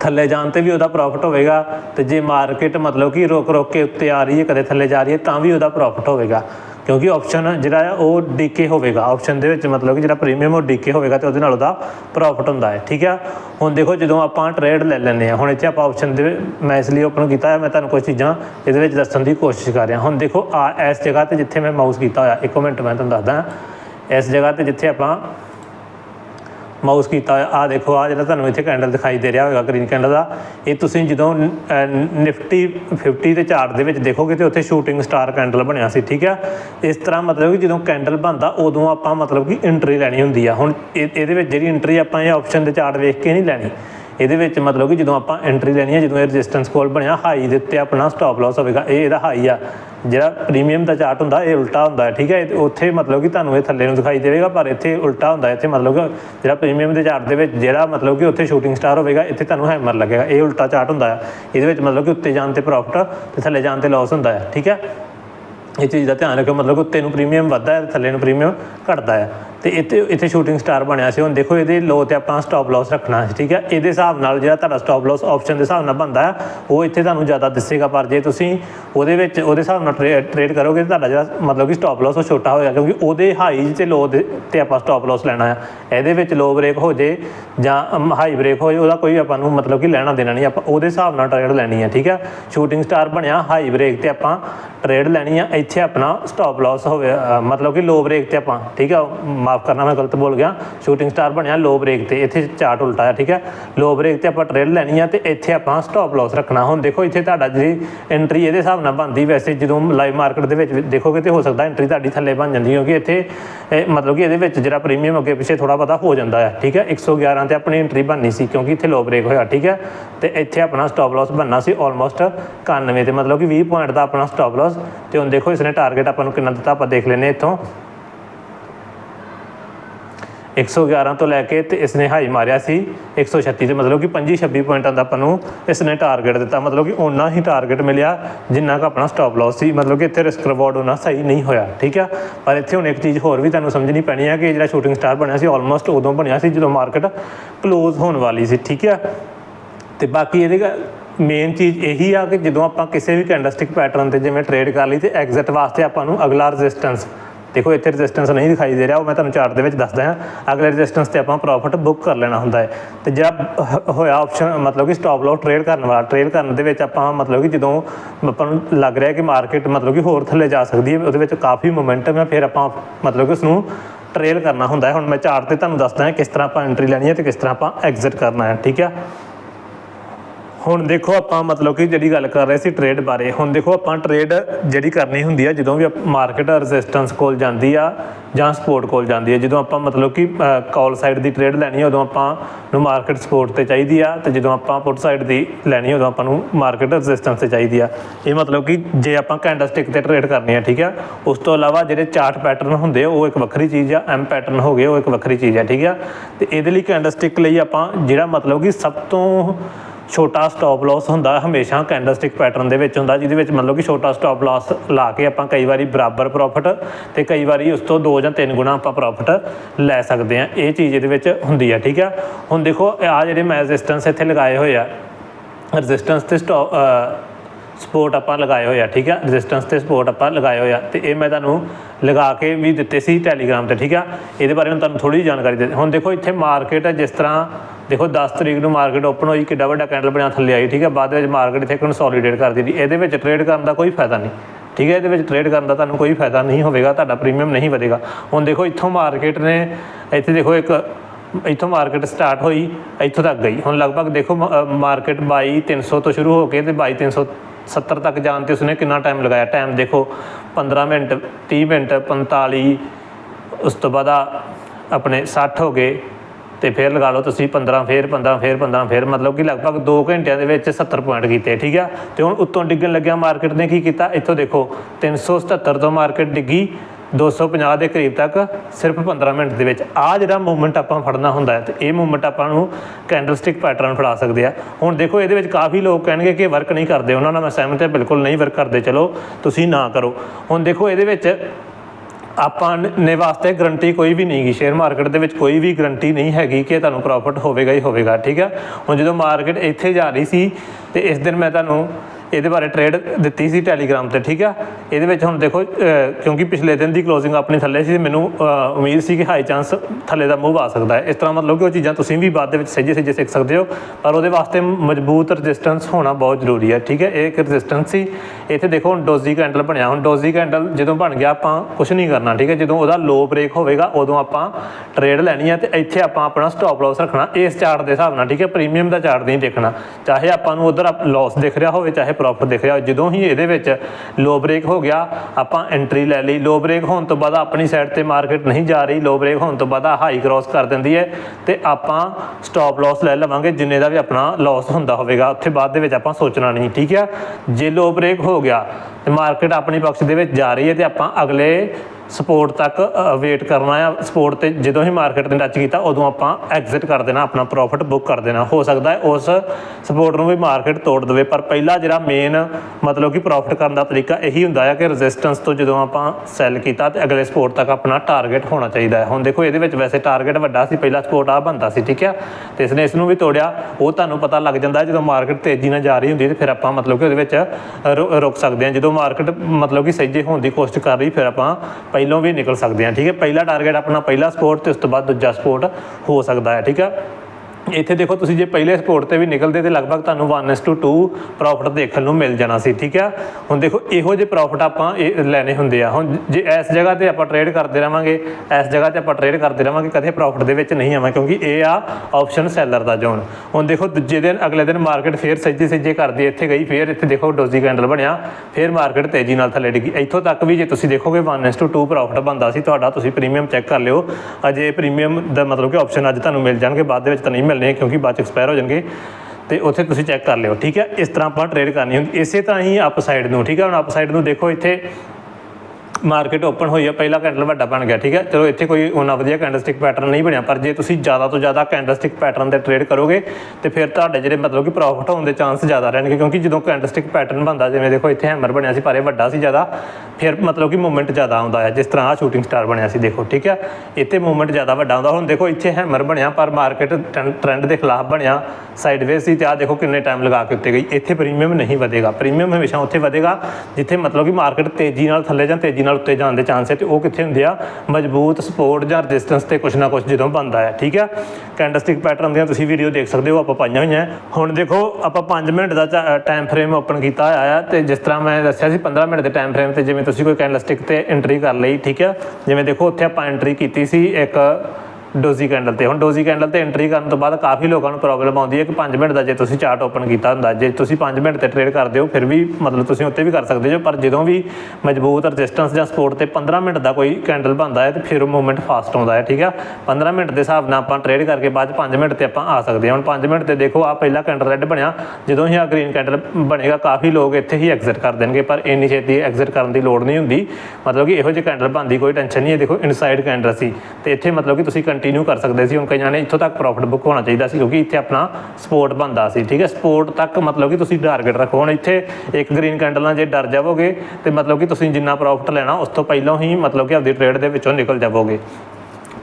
ਥੱਲੇ ਜਾਣ ਤੇ ਵੀ ਉਹਦਾ ਪ੍ਰੋਫਿਟ ਹੋਵੇਗਾ, ਤੇ ਜੇ ਮਾਰਕੀਟ ਮਤਲਬ ਕਿ ਰੋਕ ਰੋਕ ਕੇ ਉੱਤੇ ਆ ਰਹੀ ਹੈ, ਕਦੇ ਥੱਲੇ ਜਾ ਰਹੀ ਹੈ, ਤਾਂ ਵੀ ਉਹਦਾ ਪ੍ਰੋਫਿਟ ਹੋਵੇਗਾ। ਕਿਉਂਕਿ ਆਪਸ਼ਨ ਜਿਹੜਾ ਆ, ਉਹ ਡੀਕੇ ਹੋਵੇਗਾ। ਆਪਸ਼ਨ ਦੇ ਵਿੱਚ ਮਤਲਬ ਕਿ ਜਿਹੜਾ ਪ੍ਰੀਮੀਅਮ ਉਹ ਡੀਕੇ ਹੋਵੇਗਾ ਤੇ ਉਹਦੇ ਨਾਲ ਉਹਦਾ ਪ੍ਰੋਫਿਟ ਹੁੰਦਾ ਹੈ। ਠੀਕ ਆ? ਹੁਣ ਦੇਖੋ, ਜਦੋਂ ਆਪਾਂ ਟ੍ਰੇਡ ਲੈ ਲੈਂਦੇ ਆ ਹੁਣ ਇੱਥੇ ਆਪਾਂ ਆਪਸ਼ਨ ਦੇ ਮੈਂ ਇਸ ਲਈ ਓਪਨ ਕੀਤਾ ਹੈ ਮੈਂ ਤੁਹਾਨੂੰ ਕੁਝ ਚੀਜ਼ਾਂ ਇਹਦੇ ਵਿੱਚ ਦੱਸਣ ਦੀ ਕੋਸ਼ਿਸ਼ ਕਰ ਰਿਹਾ। ਹੁਣ ਦੇਖੋ, ਆ ਇਸ ਜਗ੍ਹਾ ਤੇ ਜਿੱਥੇ ਮੈਂ ਮਾਊਸ ਕੀਤਾ ਹੋਇਆ, ਇੱਕ ਮਿੰਟ ਮੈਂ ਤੁਹਾਨੂੰ ਦੱਸਦਾ, ਇਸ ਜਗ੍ਹਾ ਤੇ ਜਿੱਥੇ ਆਪਾਂ ਮਾਊਸ ਕੀਤਾ ਆ ਦੇਖੋ ਆ ਜਿਹੜਾ ਤੁਹਾਨੂੰ ਇੱਥੇ ਕੈਂਡਲ ਦਿਖਾਈ ਦੇ ਰਿਹਾ ਹੋਵੇਗਾ ਗ੍ਰੀਨ ਕੈਂਡਲ ਦਾ। ਇਹ ਤੁਸੀਂ ਜਦੋਂ ਨਿਫਟੀ 50 ਦੇ ਚਾਰਟ ਦੇ ਵਿੱਚ ਦੇਖੋਗੇ ਤੇ ਉੱਥੇ ਸ਼ੂਟਿੰਗ ਸਟਾਰ ਕੈਂਡਲ ਬਣਿਆ ਸੀ, ਠੀਕ ਆ? ਇਸ ਤਰ੍ਹਾਂ ਮਤਲਬ ਕਿ ਜਦੋਂ ਕੈਂਡਲ ਬਣਦਾ, ਉਦੋਂ ਆਪਾਂ ਮਤਲਬ ਕਿ ਐਂਟਰੀ ਲੈਣੀ ਹੁੰਦੀ ਆ। ਹੁਣ ਇਹ- ਇਹਦੇ ਵਿੱਚ ਜਿਹੜੀ ਐਂਟਰੀ ਆਪਾਂ ਇਹ ਆਪਸ਼ਨ ਦੇ ਚਾਰਟ ਵੇਖ ਕੇ ਨਹੀਂ ਲੈਣੀ। ਇਹਦੇ ਵਿੱਚ ਮਤਲਬ ਕਿ ਜਦੋਂ ਆਪਾਂ ਐਂਟਰੀ ਲੈਣੀ ਹੈ ਜਦੋਂ ਇਹ ਰੈਜ਼ਿਸਟੈਂਸ ਕੋਲ ਬਣਿਆ ਹਾਈ ਦੇ ਉੱਤੇ ਆਪਣਾ ਸਟਾਪ ਲਾਸ ਹੋਵੇਗਾ। ਇਹ ਇਹਦਾ ਹਾਈ ਆ। ਜਿਹੜਾ ਪ੍ਰੀਮੀਅਮ ਦਾ ਚਾਰਟ ਹੁੰਦਾ, ਇਹ ਉਲਟਾ ਹੁੰਦਾ ਠੀਕ ਹੈ? ਉੱਥੇ ਮਤਲਬ ਕਿ ਤੁਹਾਨੂੰ ਇਹ ਥੱਲੇ ਨੂੰ ਦਿਖਾਈ ਦੇਵੇਗਾ, ਪਰ ਇੱਥੇ ਉਲਟਾ ਹੁੰਦਾ ਇੱਥੇ ਮਤਲਬ ਕਿ ਜਿਹੜਾ ਪ੍ਰੀਮੀਅਮ ਦੇ ਚਾਰਟ ਦੇ ਵਿੱਚ ਜਿਹੜਾ ਮਤਲਬ ਕਿ ਉੱਥੇ ਸ਼ੂਟਿੰਗ ਸਟਾਰ ਹੋਵੇਗਾ, ਇੱਥੇ ਤੁਹਾਨੂੰ ਹੈਮਰ ਲੱਗੇਗਾ। ਇਹ ਉਲਟਾ ਚਾਰਟ ਹੁੰਦਾ ਹੈ। ਇਹਦੇ ਵਿੱਚ ਮਤਲਬ ਕਿ ਉੱਤੇ ਜਾਣ ਤੇ ਪ੍ਰੋਫਿਟ ਤੇ ਥੱਲੇ ਜਾਣ ਤੇ ਲਾਸ ਹੁੰਦਾ ਹੈ, ਠੀਕ ਹੈ? ਇਹ ਚੀਜ਼ ਦਾ ਧਿਆਨ ਰੱਖੋ ਮਤਲਬ ਉੱਤੇ ਨੂੰ ਪ੍ਰੀਮੀਅਮ ਵੱਧਦਾ ਹੈ ਤੇ ਥੱਲੇ ਨੂੰ ਪ੍ਰੀਮੀਅਮ ਘਟਦਾ ਹੈ। ਤੇ ਇੱਥੇ ਇੱਥੇ ਸ਼ੂਟਿੰਗ ਸਟਾਰ ਬਣਿਆ ਸੀ। ਹੁਣ ਦੇਖੋ ਇਹਦੇ ਲੋ ਤੇ ਆਪਾਂ ਸਟਾਪ ਲਾਸ ਰੱਖਣਾ ਸੀ, ਠੀਕ ਹੈ? ਇਹਦੇ ਹਿਸਾਬ ਨਾਲ ਜਿਹੜਾ ਤੁਹਾਡਾ ਸਟਾਪ ਲਾਸ ਆਪਸ਼ਨ ਦੇ ਹਿਸਾਬ ਨਾਲ ਬਣਦਾ ਹੈ, ਉਹ ਇੱਥੇ ਤੁਹਾਨੂੰ ਜ਼ਿਆਦਾ ਦਿਸੇਗਾ। ਪਰ ਜੇ ਤੁਸੀਂ ਉਹਦੇ ਵਿੱਚ, ਉਹਦੇ ਹਿਸਾਬ ਨਾਲ ਟ੍ਰੇਡ ਕਰੋਗੇ ਤਾਂ ਤੁਹਾਡਾ ਜਿਹੜਾ ਮਤਲਬ ਕਿ ਸਟਾਪ ਲਾਸ ਉਹ ਛੋਟਾ ਹੋਏਗਾ, ਕਿਉਂਕਿ ਉਹਦੇ ਹਾਈ ਤੇ ਲੋ ਦੇ ਤੇ ਆਪਾਂ ਸਟਾਪ ਲਾਸ ਲੈਣਾ ਹੈ। ਇਹਦੇ ਵਿੱਚ ਲੋ ਬ੍ਰੇਕ ਹੋ ਜੇ ਜਾਂ ਹਾਈ ਬ੍ਰੇਕ ਹੋ ਜੇ, ਉਹਦਾ ਕੋਈ ਆਪਾਂ ਨੂੰ ਮਤਲਬ ਕਿ ਲੈਣਾ ਦੇਣਾ ਨਹੀਂ। ਆਪਾਂ ਉਹਦੇ ਹਿਸਾਬ ਨਾਲ ਟ੍ਰੇਡ ਲੈਣੀ ਹੈ, ਠੀਕ ਹੈ? ਸ਼ੂਟਿੰਗ ਸਟਾਰ ਬਣਿਆ ਹਾਈ ਬ੍ਰੇਕ ਤੇ ਆਪਾਂ ਟ੍ਰੇਡ ਲੈਣੀ ਆ ਇੱਥੇ ਆਪਣਾ ਸਟਾਪ ਲਾਸ ਹੋਵੇ ਮਤਲਬ ਕਿ ਲੋ ਬ੍ਰੇਕ ਤੇ ਆਪਾਂ, ਠੀਕ ਆ ਮਾਫ ਕਰਨਾ, ਮੈਂ ਗਲਤ ਬੋਲ ਗਿਆ। ਸ਼ੂਟਿੰਗ ਸਟਾਰ ਬਣਿਆ ਲੋ ਬ੍ਰੇਕ ਤੇ, ਇੱਥੇ ਚਾਰਟ ਉਲਟਾ ਆ, ਠੀਕ ਹੈ? ਲੋ ਬ੍ਰੇਕ ਤੇ ਆਪਾਂ ਟ੍ਰੇਡ ਲੈਣੀ ਆ ਤੇ ਇੱਥੇ ਆਪਾਂ ਸਟਾਪ ਲਾਸ ਰੱਖਣਾ। ਹੁਣ ਦੇਖੋ, ਇੱਥੇ ਤੁਹਾਡਾ ਜਿਹੜੀ ਐਂਟਰੀ ਇਹਦੇ ਹਿਸਾਬ ਨਾਲ ਬਣਦੀ, ਵੈਸੇ ਜਦੋਂ ਲਾਈਵ ਮਾਰਕੀਟ ਦੇ ਵਿੱਚ ਦੇਖੋਗੇ ਤੇ ਹੋ ਸਕਦਾ ਐਂਟਰੀ ਤੁਹਾਡੀ ਥੱਲੇ ਬਣ ਜਾਂਦੀ, ਕਿਉਂਕਿ ਇੱਥੇ ਮਤਲਬ ਕਿ ਇਹਦੇ ਵਿੱਚ ਜਿਹੜਾ ਪ੍ਰੀਮੀਅਮ ਅੱਗੇ ਪਿੱਛੇ ਥੋੜਾ ਬਹੁਤਾ ਹੋ ਜਾਂਦਾ ਹੈ ਠੀਕ ਹੈ? 111 ਤੇ ਆਪਣੀ ਐਂਟਰੀ ਬਣਨੀ ਸੀ, ਕਿਉਂਕਿ ਇੱਥੇ ਲੋ ਬ੍ਰੇਕ ਹੋਇਆ, ਠੀਕ ਹੈ? ਤੇ ਇੱਥੇ ਆਪਣਾ ਸਟਾਪ ਲਾਸ ਬਣਨਾ ਸੀ ਆਲਮੋਸਟ 91 ਤੇ, ਮਤਲਬ ਕਿ 20 ਪੁਆਇੰਟ ਦਾ ਆਪਣਾ ਸਟਾਪ ਲਾਸ ਤੇ ਹੁਣ ਦੇਖੋ, ਇਸਨੇ ਟਾਰਗੇਟ ਆਪਾਂ ਨੂੰ ਕਿੰਨਾ ਦਿੱਤਾ, ਆਪਾਂ ਦੇਖ ਲੈਨੇ ਇੱਥੋਂ। 111 ਤੋਂ ਲੈ ਕੇ ਤੇ ਇਸਨੇ ਹਾਈ ਮਾਰਿਆ ਸੀ। 136 ਤੇ ਮਤਲਬ ਕਿ 25 26 ਪੁਆਇੰਟਾਂ ਦਾ ਆਪਾਂ ਨੂੰ ਇਸ ਨੇ ਟਾਰਗੇਟ ਦਿੱਤਾ। ਮਤਲਬ ਕਿ ਓਨਾ ਹੀ ਟਾਰਗੇਟ ਮਿਲਿਆ ਜਿੰਨਾ ਕੁ ਆਪਣਾ ਸਟਾਪ ਲਾਸ ਸੀ। ਮਤਲਬ ਕਿ ਇੱਥੇ ਰਿਸਕ ਰਿਵਾਰਡ ਉਹਨਾਂ ਸਹੀ ਨਹੀਂ ਹੋਇਆ, ਠੀਕ ਆ? ਪਰ ਇੱਥੇ ਹੁਣ ਇੱਕ ਚੀਜ਼ ਹੋਰ ਵੀ ਤੁਹਾਨੂੰ ਸਮਝਣੀ ਪੈਣੀ ਹੈ ਕਿ ਜਿਹੜਾ ਸ਼ੂਟਿੰਗ ਸਟਾਰ ਬਣਿਆ ਸੀ ਆਲਮੋਸਟ ਉਦੋਂ ਬਣਿਆ ਸੀ ਜਦੋਂ ਮਾਰਕੀਟ ਕਲੋਜ਼ ਹੋਣ ਵਾਲੀ ਸੀ, ਠੀਕ ਆ? ਤੇ ਬਾਕੀ ਇਹਦੇ ਮੇਨ ਚੀਜ਼ ਇਹੀ ਆ ਕਿ ਜਦੋਂ ਆਪਾਂ ਕਿਸੇ ਵੀ ਕੈਂਡਲਸਟਿਕ ਪੈਟਰਨ ਤੇ ਜਿਵੇਂ ਟ੍ਰੇਡ ਕਰ ਲਈ ਤੇ ਐਗਜ਼ਿਟ ਵਾਸਤੇ ਆਪਾਂ ਨੂੰ ਅਗਲਾ ਰੈਜ਼ਿਸਟੈਂਸ ਦੇਖੋ, ਇੱਥੇ ਰੈਜ਼ਿਸਟੈਂਸ ਨਹੀਂ ਦਿਖਾਈ ਦੇ ਰਿਹਾ, ਉਹ ਮੈਂ ਤੁਹਾਨੂੰ ਚਾਰਟ ਦੇ ਵਿੱਚ ਦੱਸਦਾ ਹਾਂ। ਅਗਲੇ ਰੈਜ਼ਿਸਟੈਂਸ ਤੇ ਆਪਾਂ ਪ੍ਰੋਫਿਟ ਬੁੱਕ ਕਰ ਲੈਣਾ ਹੁੰਦਾ ਹੈ। ਤੇ ਜਿਹੜਾ ਹੋਇਆ ਆਪਸ਼ਨ ਮਤਲਬ ਕਿ ਸਟਾਪ ਲਾਸ ਟ੍ਰੇਡ ਕਰਨ ਵਾਲਾ ਟ੍ਰੇਡ ਕਰਨ ਦੇ ਵਿੱਚ ਆਪਾਂ ਮਤਲਬ ਕਿ ਜਦੋਂ ਆਪਾਂ ਨੂੰ ਲੱਗ ਰਿਹਾ ਕਿ ਮਾਰਕੀਟ ਮਤਲਬ ਕਿ ਹੋਰ ਥੱਲੇ ਜਾ ਸਕਦੀ ਹੈ, ਉਹਦੇ ਵਿੱਚ ਕਾਫੀ ਮੋਮੈਂਟਮ ਹੈ, ਫਿਰ ਆਪਾਂ ਮਤਲਬ ਕਿ ਉਸ ਨੂੰ ਟ੍ਰੇਲ ਕਰਨਾ ਹੁੰਦਾ ਹੈ। ਹੁਣ ਮੈਂ ਚਾਰਟ ਤੇ ਤੁਹਾਨੂੰ ਦੱਸਦਾ ਹਾਂ ਕਿਸ ਤਰ੍ਹਾਂ ਆਪਾਂ ਐਂਟਰੀ ਲੈਣੀ ਹੈ ਤੇ ਕਿਸ ਤਰ੍ਹਾਂ ਆਪਾਂ ਐਗਜ਼ਿਟ ਕਰਨਾ ਹੈ, ਠੀਕ ਹੈ? ਹੁਣ ਦੇਖੋ ਆਪਾਂ ਮਤਲਬ ਕਿ ਜਿਹੜੀ ਗੱਲ ਕਰ ਰਹੇ ਸੀ ਟ੍ਰੇਡ ਬਾਰੇ, ਹੁਣ ਦੇਖੋ ਆਪਾਂ ਟ੍ਰੇਡ ਜਿਹੜੀ ਕਰਨੀ ਹੁੰਦੀ ਆ, ਜਦੋਂ ਵੀ ਮਾਰਕੀਟ ਰੈਜ਼ਿਸਟੈਂਸ ਕੋਲ ਜਾਂਦੀ ਆ ਜਾਂ ਸਪੋਰਟ ਕੋਲ ਜਾਂਦੀ ਹੈ ਜਦੋਂ ਆਪਾਂ ਮਤਲਬ ਕਿ ਕਾਲ ਸਾਈਡ ਦੀ ਟ੍ਰੇਡ ਲੈਣੀ ਹੈ ਉਦੋਂ ਆਪਾਂ ਨੂੰ ਮਾਰਕੀਟ ਸਪੋਰਟ ਤੇ ਚਾਹੀਦੀ ਆ ਤੇ ਜਦੋਂ ਆਪਾਂ ਪੁੱਟ ਸਾਈਡ ਦੀ ਲੈਣੀ ਹੈ ਉਦੋਂ ਆਪਾਂ ਨੂੰ ਮਾਰਕੀਟ ਰੈਜ਼ਿਸਟੈਂਸ ਤੇ ਚਾਹੀਦੀ ਆ। ਇਹ ਮਤਲਬ ਕਿ ਜੇ ਆਪਾਂ ਕੈਂਡਲਸਟਿਕ ਤੇ ਟ੍ਰੇਡ ਕਰਨੀ ਆ, ਠੀਕ ਆ, ਉਸ ਤੋਂ ਇਲਾਵਾ ਜਿਹੜੇ ਚਾਰਟ ਪੈਟਰਨ ਹੁੰਦੇ ਆ, ਉਹ ਇੱਕ ਵੱਖਰੀ ਚੀਜ਼ ਆ ਐਮ ਪੈਟਰਨ ਹੋ ਗਏ, ਉਹ ਇੱਕ ਵੱਖਰੀ ਚੀਜ਼ ਆ, ਠੀਕ ਆ। ਤੇ ਇਹਦੇ ਲਈ ਕੈਂਡਲਸਟਿਕ ਲਈ ਆਪਾਂ ਜਿਹੜਾ ਮਤਲਬ ਕਿ ਸਭ ਤੋਂ ਛੋਟਾ ਸਟਾਪ ਲਾਸ ਹੁੰਦਾ ਹਮੇਸ਼ਾ ਕੈਂਡਲਸਟਿਕ ਪੈਟਰਨ ਦੇ ਵਿੱਚ ਹੁੰਦਾ, ਜਿਹਦੇ ਵਿੱਚ ਮਤਲਬ ਕਿ ਛੋਟਾ ਸਟਾਪ ਲਾਸ ਲਾ ਕੇ ਆਪਾਂ ਕਈ ਵਾਰੀ ਬਰਾਬਰ ਪ੍ਰੋਫਿਟ ਤੇ ਕਈ ਵਾਰੀ ਉਸ ਤੋਂ 2 ਜਾਂ 3 ਗੁਣਾ ਆਪਾਂ ਪ੍ਰੋਫਿਟ ਲੈ ਸਕਦੇ ਆ ਇਹ ਚੀਜ਼ ਇਹਦੇ ਵਿੱਚ ਹੁੰਦੀ ਆ, ਠੀਕ ਆ? ਹੁਣ ਦੇਖੋ ਆ ਜਿਹੜੇ ਮੈਂ ਰੈਜ਼ਿਸਟੈਂਸ ਇੱਥੇ ਲਗਾਏ ਹੋਏ ਆ ਰੈਜ਼ਿਸਟੈਂਸ ਤੇ ਸਟਾਪ ਸਪੋਰਟ ਆਪਾਂ ਲਗਾਏ ਹੋਏ ਆ, ਠੀਕ ਆ? ਰੈਜ਼ਿਸਟੈਂਸ ਤੇ ਸਪੋਰਟ ਆਪਾਂ ਲਗਾਏ ਹੋਏ ਆ। ਤੇ ਇਹ ਮੈਂ ਤੁਹਾਨੂੰ ਲਗਾ ਕੇ ਵੀ ਦਿੱਤੇ ਸੀ ਟੈਲੀਗ੍ਰਾਮ ਤੇ, ਠੀਕ ਆ? ਇਹਦੇ ਬਾਰੇ ਹੁਣ ਤੁਹਾਨੂੰ ਥੋੜੀ ਜਾਣਕਾਰੀ ਦੇ ਹੁਣ ਦੇਖੋ, ਇੱਥੇ ਮਾਰਕੀਟ ਹੈ ਜਿਸ ਤਰ੍ਹਾਂ ਦੇਖੋ 10 ਤਰੀਕ ਨੂੰ ਮਾਰਕੀਟ ਓਪਨ ਹੋਈ, ਕਿੱਡਾ ਵੱਡਾ ਕੈਂਡਲ ਬਣਿਆ ਥੱਲੇ ਆਈ, ਠੀਕ ਹੈ ਬਾਅਦ ਵਿੱਚ ਮਾਰਕੀਟ ਇੱਥੇ ਕੰਸੋਲੀਡੇਟ ਕਰ ਦਿੱਤੀ ਇਹਦੇ ਵਿੱਚ ਟ੍ਰੇਡ ਕਰਨ ਦਾ ਕੋਈ ਫਾਇਦਾ ਨਹੀਂ, ਠੀਕ ਹੈ ਇਹਦੇ ਵਿੱਚ ਟ੍ਰੇਡ ਕਰਨ ਦਾ ਤੁਹਾਨੂੰ ਕੋਈ ਫਾਇਦਾ ਨਹੀਂ ਹੋਵੇਗਾ, ਤੁਹਾਡਾ ਪ੍ਰੀਮੀਅਮ ਨਹੀਂ ਵਧੇਗਾ। ਹੁਣ ਦੇਖੋ, ਇੱਥੋਂ ਮਾਰਕੀਟ ਨੇ, ਇੱਥੇ ਦੇਖੋ, ਇੱਕ ਇੱਥੋਂ ਮਾਰਕੀਟ ਸਟਾਰਟ ਹੋਈ, ਇੱਥੋਂ ਤੱਕ ਗਈ। ਹੁਣ ਲਗਭਗ ਦੇਖੋ ਮਾਰਕੀਟ 22300 ਤੋਂ ਸ਼ੁਰੂ ਹੋ ਕੇ ਤੇ 22370 ਤੱਕ ਜਾਣ ਤੇ ਉਸਨੇ ਕਿੰਨਾ ਟਾਈਮ ਲਗਾਇਆ? ਟਾਈਮ ਦੇਖੋ 15 ਮਿੰਟ 30 ਮਿੰਟ 45 ਉਸ ਤੋਂ ਬਾਅਦ ਆਪਣੇ 60 ਹੋ ਗਏ ਤੇ ਫਿਰ ਲਗਾ ਲਓ ਤੁਸੀਂ 15 ਫਿਰ 15 ਫਿਰ 15 ਫਿਰ ਮਤਲਬ ਕਿ ਲਗਭਗ 2 ਘੰਟਿਆਂ ਦੇ ਵਿੱਚ 70 ਪੁਆਇੰਟ ਕੀਤੇ, ਠੀਕ ਆ? ਤੇ ਹੁਣ ਉੱਤੋਂ ਡਿੱਗਣ ਲੱਗਿਆ ਮਾਰਕੀਟ ਨੇ ਕੀ ਕੀਤਾ? ਇੱਥੋਂ ਦੇਖੋ 377 ਤੋਂ ਮਾਰਕੀਟ ਡਿੱਗੀ। 250 ਦੇ ਕਰੀਬ ਤੱਕ ਸਿਰਫ 15 ਮਿੰਟ ਦੇ ਵਿੱਚ ਆ ਜਿਹੜਾ ਮੂਵਮੈਂਟ ਆਪਾਂ ਫੜਨਾ ਹੁੰਦਾ ਹੈ ਤੇ ਇਹ ਮੂਵਮੈਂਟ ਆਪਾਂ ਨੂੰ ਕੈਂਡਲਸਟਿਕ ਪੈਟਰਨ ਫੜਾ ਸਕਦੇ ਆ। ਹੁਣ ਦੇਖੋ, ਇਹਦੇ ਵਿੱਚ ਕਾਫੀ ਲੋਕ ਕਹਿਣਗੇ ਕਿ ਵਰਕ ਨਹੀਂ ਕਰਦੇ, ਉਹਨਾਂ ਨਾਲ ਮੈਂ ਸਹਿਮਤ ਹਾਂ, ਬਿਲਕੁਲ ਨਹੀਂ ਵਰਕ ਕਰਦੇ, ਚਲੋ ਤੁਸੀਂ ਨਾ ਕਰੋ। ਹੁਣ ਦੇਖੋ, ਇਹਦੇ ਵਿੱਚ ਆਪਾਂ ਨੇ ਵਾਸਤੇ ਗਰੰਟੀ ਕੋਈ ਵੀ ਨਹੀਂ ਗੀ। ਸ਼ੇਅਰ ਮਾਰਕੀਟ ਦੇ ਵਿੱਚ ਕੋਈ ਵੀ ਗਰੰਟੀ ਨਹੀਂ ਹੈਗੀ ਕਿ ਤੁਹਾਨੂੰ ਪ੍ਰੋਫਿਟ ਹੋਵੇਗਾ ਹੀ ਹੋਵੇਗਾ, ਠੀਕ ਹੈ ਹੁਣ ਜਦੋਂ ਮਾਰਕੀਟ ਇੱਥੇ ਜਾ ਰਹੀ ਸੀ ਤੇ ਇਸ ਦਿਨ ਮੈਂ ਤੁਹਾਨੂੰ ਇਹਦੇ ਬਾਰੇ ਟ੍ਰੇਡ ਦਿੱਤੀ ਸੀ ਟੈਲੀਗ੍ਰਾਮ ਤੇ, ਠੀਕ ਆ? ਇਹਦੇ ਵਿੱਚ ਹੁਣ ਦੇਖੋ ਕਿਉਂਕਿ ਪਿਛਲੇ ਦਿਨ ਦੀ ਕਲੋਜ਼ਿੰਗ ਆਪਣੀ ਥੱਲੇ ਸੀ, ਮੈਨੂੰ ਉਮੀਦ ਸੀ ਕਿ ਹਾਈ ਚਾਂਸ ਥੱਲੇ ਦਾ ਮੂਵ ਆ ਸਕਦਾ ਹੈ। ਇਸ ਤਰ੍ਹਾਂ ਮਤਲਬ ਕਿ ਉਹ ਚੀਜ਼ਾਂ ਤੁਸੀਂ ਵੀ ਬਾਅਦ ਦੇ ਵਿੱਚ ਸਹਿਜੇ ਸਹਿਜੇ ਸਿੱਖ ਸਕਦੇ ਹੋ, ਪਰ ਉਹਦੇ ਵਾਸਤੇ ਮਜ਼ਬੂਤ ਰੈਜ਼ਿਸਟੈਂਸ ਹੋਣਾ ਬਹੁਤ ਜ਼ਰੂਰੀ ਹੈ, ਠੀਕ ਹੈ? ਇਹ ਇੱਕ ਰੈਜ਼ਿਸਟੈਂਸ ਸੀ। ਇੱਥੇ ਦੇਖੋ, ਹੁਣ ਡੋਜ਼ੀ ਕੈਂਡਲ ਬਣਿਆ। ਹੁਣ ਡੋਜ਼ੀ ਕੈਂਡਲ ਜਦੋਂ ਬਣ ਗਿਆ, ਆਪਾਂ ਕੁਝ ਨਹੀਂ ਕਰਨਾ, ਠੀਕ ਹੈ? ਜਦੋਂ ਉਹਦਾ ਲੋ ਬ੍ਰੇਕ ਹੋਵੇਗਾ, ਉਦੋਂ ਆਪਾਂ ਟ੍ਰੇਡ ਲੈਣੀ ਹੈ ਤੇ ਇੱਥੇ ਆਪਾਂ ਆਪਣਾ ਸਟਾਪ ਲਾਸ ਰੱਖਣਾ, ਇਸ ਚਾਰਟ ਦੇ ਹਿਸਾਬ ਨਾਲ, ਠੀਕ ਹੈ? ਪ੍ਰੀਮੀਅਮ ਦਾ ਚਾਰਟ ਨਹੀਂ ਦੇਖਣਾ। ਚਾਹੇ ਆਪਾਂ ਨੂੰ ਉਧਰ ਲਾਸ ਦਿਖ ਰਿਹਾ ਹੋਵੇ, ਚਾਹੇ ਪ੍ਰੋਫਿਟ ਦਿਖ ਰਿਹਾ। ਜਦੋਂ ਹੀ ਇਹਦੇ ਵਿੱਚ ਲੋ ਬ੍ਰੇਕ ਹੋ ਗਿਆ, ਆਪਾਂ ਐਂਟਰੀ ਲੈ ਲਈ। ਲੋ ਬ੍ਰੇਕ ਹੋਣ ਤੋਂ ਬਾਅਦ ਆਪਣੀ ਸਾਈਡ ਤੇ ਮਾਰਕੀਟ ਨਹੀਂ ਜਾ ਰਹੀ। ਲੋ ਬ੍ਰੇਕ ਹੋਣ ਤੋਂ ਬਾਅਦ ਹਾਈ ਕ੍ਰਾਸ ਕਰ ਦਿੰਦੀ ਹੈ ਤੇ ਆਪਾਂ ਸਟਾਪ ਲਾਸ ਲੈ ਲਵਾਂਗੇ, ਜਿੰਨੇ ਦਾ ਵੀ ਆਪਣਾ ਲਾਸ ਹੁੰਦਾ ਹੋਵੇਗਾ। ਉੱਥੇ ਬਾਅਦ ਦੇ ਵਿੱਚ ਆਪਾਂ ਸੋਚਣਾ ਨਹੀਂ, ਠੀਕ ਹੈ? ਜੇ ਲੋ ਬ੍ਰੇਕ ਹੋ ਗਿਆ ਤੇ ਮਾਰਕੀਟ ਆਪਣੀ ਪਕਸ਼ ਦੇ ਵਿੱਚ ਜਾ ਰਹੀ ਹੈ ਤੇ ਆਪਾਂ ਅਗਲੇ ਸਪੋਰਟ ਤੱਕ ਵੇਟ ਕਰਨਾ ਆ। ਸਪੋਰਟ ਤੇ ਜਦੋਂ ਹੀ ਮਾਰਕੀਟ ਨੇ ਟੱਚ ਕੀਤਾ, ਉਦੋਂ ਆਪਾਂ ਐਗਜ਼ਿਟ ਕਰ ਦੇਣਾ, ਆਪਣਾ ਪ੍ਰੋਫਿਟ ਬੁੱਕ ਕਰ ਦੇਣਾ। ਹੋ ਸਕਦਾ ਹੈ ਉਸ ਸਪੋਰਟ ਨੂੰ ਵੀ ਮਾਰਕੀਟ ਤੋੜ ਦੇਵੇ, ਪਰ ਪਹਿਲਾ ਜਿਹੜਾ ਮੇਨ ਮਤਲਬ ਕਿ ਪ੍ਰੋਫਿਟ ਕਰਨ ਦਾ ਤਰੀਕਾ ਇਹੀ ਹੁੰਦਾ ਹੈ ਕਿ ਰੈਜ਼ਿਸਟੈਂਸ ਤੋਂ ਜਦੋਂ ਆਪਾਂ ਸੈੱਲ ਕੀਤਾ ਤੇ ਅਗਲੇ ਸਪੋਰਟ ਤੱਕ ਆਪਣਾ ਟਾਰਗੇਟ ਹੋਣਾ ਚਾਹੀਦਾ ਹੈ। ਹੁਣ ਦੇਖੋ, ਇਹਦੇ ਵਿੱਚ ਵੈਸੇ ਟਾਰਗੇਟ ਵੱਡਾ ਸੀ, ਪਹਿਲਾ ਸਪੋਰਟ ਆ ਬੰਦਾ ਸੀ, ਠੀਕ ਹੈ ਤੇ ਇਸਨੇ ਇਸ ਨੂੰ ਵੀ ਤੋੜਿਆ। ਉਹ ਤੁਹਾਨੂੰ ਪਤਾ ਲੱਗ ਜਾਂਦਾ ਜਦੋਂ ਮਾਰਕੀਟ ਤੇਜ਼ੀ ਨਾਲ ਜਾ ਰਹੀ ਹੁੰਦੀ ਹੈ, ਤੇ ਫਿਰ ਆਪਾਂ ਮਤਲਬ ਕਿ ਉਹਦੇ ਵਿੱਚ ਰੁ- ਰੁਕ ਸਕਦੇ ਹਾਂ। ਜਦੋਂ ਮਾਰਕੀਟ ਮਤਲਬ ਕਿ ਸਹਿਜੇ ਹੋਣ ਦੀ ਕੋਸ਼ਿਸ਼ ਕਰ ਰਹੀ, ਫਿਰ ਆਪਾਂ ਪਹਿਲੋਂ ਵੀ ਨਿਕਲ ਸਕਦੇ ਹਾਂ ਠੀਕ ਹੈ? ਪਹਿਲਾ ਟਾਰਗੇਟ ਆਪਣਾ ਪਹਿਲਾ ਸਪੋਰਟ ਤੇ ਉਸ ਤੋਂ ਬਾਅਦ ਦੂਜਾ ਸਪੋਰਟ ਹੋ ਸਕਦਾ ਹੈ, ਠੀਕ ਹੈ? ਇੱਥੇ ਦੇਖੋ ਤੁਸੀਂ ਜੇ ਪਹਿਲੇ ਸਪੋਰਟ ਤੇ ਵੀ ਨਿਕਲਦੇ ਤੇ ਲਗਭਗ ਤੁਹਾਨੂੰ 1:2 ਪ੍ਰੋਫਿਟ ਦੇਖਣ ਨੂੰ ਮਿਲ ਜਾਣਾ ਸੀ, ਠੀਕ ਆ? ਹੁਣ ਦੇਖੋ ਇਹੋ ਜਿਹੇ ਪ੍ਰੋਫਿਟ ਆਪਾਂ ਇਹ ਲੈਣੇ ਹੁੰਦੇ ਆ। ਹੁਣ ਜੇ ਇਸ ਜਗ੍ਹਾ ਤੇ ਆਪਾਂ ਟ੍ਰੇਡ ਕਰਦੇ ਰਵਾਂਗੇ, ਇਸ ਜਗ੍ਹਾ ਤੇ ਆਪਾਂ ਟ੍ਰੇਡ ਕਰਦੇ ਰਵਾਂਗੇ, ਕਦੇ ਪ੍ਰੋਫਿਟ ਦੇ ਵਿੱਚ ਨਹੀਂ ਆਵਾਂ, ਕਿਉਂਕਿ ਇਹ ਆ ਆਪਸ਼ਨ ਸੈਲਰ ਦਾ ਜ਼ੋਨ ਹੁਣ ਦੇਖੋ ਦੂਜੇ ਦਿਨ, ਅਗਲੇ ਦਿਨ ਮਾਰਕੀਟ ਫੇਰ ਸੱਜੇ ਸੱਜੇ ਕਰਦੀ ਇੱਥੇ ਗਈ, ਫੇਰ ਇੱਥੇ ਦੇਖੋ ਡੋਜੀ ਕੈਂਡਲ ਬਣਿਆ, ਫੇਰ ਮਾਰਕੀਟ ਤੇਜ਼ੀ ਨਾਲ ਥੱਲੇ ਡਿੱਗੀ। ਇੱਥੋਂ ਤੱਕ ਵੀ ਜੇ ਤੁਸੀਂ ਦੇਖੋਗੇ 1:2 ਪ੍ਰੋਫਿਟ ਬੰਦਾ ਸੀ, ਤੁਹਾਡਾ ਤੁਸੀਂ ਪ੍ਰੀਮੀਅਮ ਚੈੱਕ ਕਰ ਲਿਓ। ਅਜੇ ਪ੍ਰੀਮੀਅਮ ਦਾ ਮਤਲਬ ਕਿ ਆਪਸ਼ਨ ਅੱਜ ਤੁਹਾਨੂੰ ਮਿਲ ਜਾਣਗੇ, ਬਾਅਦ ਦੇ ਵਿੱਚ ਤਾਂ ਨਹੀਂ ਮਿਲਣੇ ਕਿਉਂਕਿ ਬਾਅਦ ਚ ਐਕਸਪਾਇਰ ਹੋ ਜਾਣਗੇ। ਤੇ ਉੱਥੇ ਤੁਸੀਂ ਚੈੱਕ ਕਰ ਲਿਓ, ਠੀਕ ਹੈ? ਇਸ ਤਰ੍ਹਾਂ ਆਪਾਂ ਟ੍ਰੇਡ ਕਰਨੀ ਹੁੰਦੀ, ਇਸੇ ਤਰ੍ਹਾਂ ਹੀ ਅਪ ਸਾਈਡ ਨੂੰ, ਠੀਕ ਹੈ? ਹੁਣ ਅਪ ਸਾਈਡ ਨੂੰ ਦੇਖੋ, ਇੱਥੇ ਮਾਰਕੀਟ ਓਪਨ ਹੋਈ ਹੈ ਪਹਿਲਾ ਕੈਂਡਲ ਵੱਡਾ ਬਣ ਗਿਆ, ਠੀਕ ਹੈ? ਚਲੋ, ਇੱਥੇ ਕੋਈ ਉਹਨਾਂ ਵਧੀਆ ਕੈਂਡਲਸਟਿਕ ਪੈਟਰਨ ਨਹੀਂ ਬਣਿਆ, ਪਰ ਜੇ ਤੁਸੀਂ ਜ਼ਿਆਦਾ ਤੋਂ ਜ਼ਿਆਦਾ ਕੈਂਡਲਸਟਿਕ ਪੈਟਰਨ ਦੇ ਟ੍ਰੇਡ ਕਰੋਗੇ, ਤੇ ਫਿਰ ਤੁਹਾਡੇ ਜਿਹੜੇ ਮਤਲਬ ਕਿ ਪ੍ਰੋਫਿਟ ਹੋਣ ਦੇ ਚਾਂਸ ਜ਼ਿਆਦਾ ਰਹਿਣਗੇ, ਕਿਉਂਕਿ ਜਦੋਂ ਕੈਂਡਲਸਟਿਕ ਪੈਟਰਨ ਬਣਦਾ, ਜਿਵੇਂ ਦੇਖੋ, ਇੱਥੇ ਹੈਮਰ ਬਣਿਆ ਸੀ, ਪਰ ਇਹ ਵੱਡਾ ਸੀ ਜ਼ਿਆਦਾ, ਫਿਰ ਮਤਲਬ ਕਿ ਮੂਵਮੈਂਟ ਜ਼ਿਆਦਾ ਆਉਂਦਾ ਹੈ ਜਿਸ ਤਰ੍ਹਾਂ ਆ ਸ਼ੂਟਿੰਗ ਸਟਾਰ ਬਣਿਆ ਸੀ, ਦੇਖੋ, ਠੀਕ ਹੈ? ਇੱਥੇ ਮੂਵਮੈਂਟ ਜ਼ਿਆਦਾ ਵੱਡਾ ਆਉਂਦਾ, ਹੁਣ ਦੇਖੋ, ਇੱਥੇ ਹੈਮਰ ਬਣਿਆ, ਪਰ ਮਾਰਕੀਟ ਟ੍ਰੈਂਡ ਦੇ ਖਿਲਾਫ ਬਣਿਆ ਸਾਈਡਵੇਜ਼ ਸੀ, ਤੇ ਆ ਦੇਖੋ ਕਿੰਨੇ ਟਾਈਮ ਲਗਾ ਕੇ ਉੱਤੇ ਗਈ, ਇੱਥੇ ਪ੍ਰੀਮੀਅਮ ਨਹੀਂ ਵਧੇਗਾ ਪ੍ਰੀਮੀਅਮ ਹਮੇਸ਼ਾ ਉੱਥੇ ਵਧੇਗਾ, ਜਿੱਥੇ ਮਤਲਬ ਕਿ ਮਾਰਕੀਟ ਤੇਜ਼ੀ ਨਾਲ ਥੱਲੇ ਜਾਂ ਤੇਜ਼ੀ ਨਾਲ ਉੱਤੇ ਜਾਣ ਦੇ ਚਾਂਸ ਹੈ ਤੇ ਉਹ ਕਿੱਥੇ ਹੁੰਦੇ ਆ? ਮਜ਼ਬੂਤ ਸਪੋਰਟ ਜਾਂ ਰੈਜ਼ਿਸਟੈਂਸ ਤੇ ਕੁਛ ਨਾ ਕੁਛ ਜਦੋਂ ਬਣਦਾ ਹੈ, ਠੀਕ ਹੈ? ਕੈਂਡਲਸਟਿਕ ਪੈਟਰਨ ਦੀਆਂ ਤੁਸੀਂ ਵੀਡੀਓ ਦੇਖ ਸਕਦੇ ਹੋ, ਆਪਾਂ ਪਾਈਆਂ ਹੋਈਆਂ ਹੁਣ ਦੇਖੋ, ਆਪਾਂ 5 ਮਿੰਟ ਦਾ ਟਾਈਮ ਫਰੇਮ ਓਪਨ ਕੀਤਾ ਹੋਇਆ ਆ ਤੇ ਜਿਸ ਤਰ੍ਹਾਂ ਮੈਂ ਦੱਸਿਆ ਸੀ 15 ਮਿੰਟ ਦੇ ਟਾਈਮ ਫਰੇਮ ਤੇ ਜਿਵੇਂ ਤੁਸੀਂ ਕੋਈ ਕੈਂਡਲਸਟਿਕ ਤੇ ਐਂਟਰੀ ਕਰ ਲਈ, ਠੀਕ ਹੈ? ਜਿਵੇਂ ਦੇਖੋ, ਉੱਥੇ ਆਪਾਂ ਐਂਟਰੀ ਕੀਤੀ ਸੀ ਇੱਕ ਡੋਜ਼ੀ ਕੈਂਡਲ ਤੇ। ਹੁਣ ਡੋਜ਼ੀ ਕੈਂਡਲ ਤੇ ਐਂਟਰੀ ਕਰਨ ਤੋਂ ਬਾਅਦ ਕਾਫੀ ਲੋਕਾਂ ਨੂੰ ਪ੍ਰੋਬਲਮ ਆਉਂਦੀ ਹੈ ਕਿ 5 ਮਿੰਟ ਦਾ ਜੇ ਤੁਸੀਂ ਚਾਰਟ ਓਪਨ ਕੀਤਾ ਹੁੰਦਾ, ਜੇ ਤੁਸੀਂ 5 ਮਿੰਟ ਤੇ ਟ੍ਰੇਡ ਕਰਦੇ ਹੋ, ਫਿਰ ਵੀ ਮਤਲਬ ਤੁਸੀਂ ਉੱਤੇ ਵੀ ਕਰ ਸਕਦੇ ਹੋ। ਪਰ ਜਦੋਂ ਵੀ ਮਜ਼ਬੂਤ ਰੈਜ਼ਿਸਟੈਂਸ ਜਾਂ ਸਪੋਰਟ ਤੇ 15 ਮਿੰਟ ਦਾ ਕੋਈ ਕੈਂਡਲ ਬਣਦਾ ਹੈ, ਤੇ ਫਿਰ ਉਹ ਮੂਵਮੈਂਟ ਫਾਸਟ ਆਉਂਦਾ ਹੈ, ਠੀਕ ਆ? 15 ਮਿੰਟ ਦੇ ਹਿਸਾਬ ਨਾਲ ਆਪਾਂ ਟ੍ਰੇਡ ਕਰਕੇ ਬਾਅਦ 'ਚ 5 ਮਿੰਟ ਤੇ ਆਪਾਂ ਆ ਸਕਦੇ ਹਾਂ। ਹੁਣ 5 ਮਿੰਟ ਤੇ ਦੇਖੋ ਆ ਪਹਿਲਾ ਕੈਂਡਲ ਰੈੱਡ ਬਣਿਆ। ਜਦੋਂ ਹੀ ਆ ਗ੍ਰੀਨ ਕੈਂਡਲ ਬਣੇਗਾ, ਕਾਫੀ ਲੋਕ ਇੱਥੇ ਹੀ ਐਗਜ਼ਿਟ ਕਰ ਦੇਣਗੇ, ਪਰ ਇੰਨੀ ਛੇਤੀ ਐਗਜ਼ਿਟ ਕਰਨ ਦੀ ਲੋੜ ਨਹੀਂ ਹੁੰਦੀ। ਮਤਲਬ ਕਿ ਇਹੋ ਜਿਹੇ ਕੈਂਡਲ ਬਣਦੀ ਕੋਈ ਟੈਨਸ਼ਨ ਨਹੀਂ ਹੈ। ਦੇਖੋ ਇਨਸਾਈਡ ਕੈਂਡਲ ਸੀ। ਤੇ ਇੱਥੇ ਮਤਲਬ ਕਿ ਤੁਸੀਂ ਕੰਟੀਨਿਊ ਕਰ ਸਕਦੇ ਸੀ। ਹੁਣ ਕਈਆਂ ਨੇ ਇੱਥੋਂ ਤੱਕ ਪ੍ਰੋਫਿਟ ਬੁੱਕ ਹੋਣਾ ਚਾਹੀਦਾ ਸੀ ਕਿਉਂਕਿ ਇੱਥੇ ਆਪਣਾ ਸਪੋਰਟ ਬਣਦਾ ਸੀ, ਠੀਕ ਹੈ? ਸਪੋਰਟ ਤੱਕ ਮਤਲਬ ਕਿ ਤੁਸੀਂ ਟਾਰਗੇਟ ਰੱਖੋ। ਹੁਣ ਇੱਥੇ ਇੱਕ ਗ੍ਰੀਨ ਕੈਂਡਲ ਨਾਲ ਜੇ ਡਰ ਜਾਵੋਗੇ ਤੇ ਮਤਲਬ ਕਿ ਤੁਸੀਂ ਜਿੰਨਾ ਪ੍ਰੋਫਿਟ ਲੈਣਾ, ਉਸ ਤੋਂ ਪਹਿਲਾਂ ਹੀ ਮਤਲਬ ਕਿ ਆਪਦੀ ਟ੍ਰੇਡ ਦੇ ਵਿੱਚੋਂ ਨਿਕਲ ਜਾਵੋਗੇ।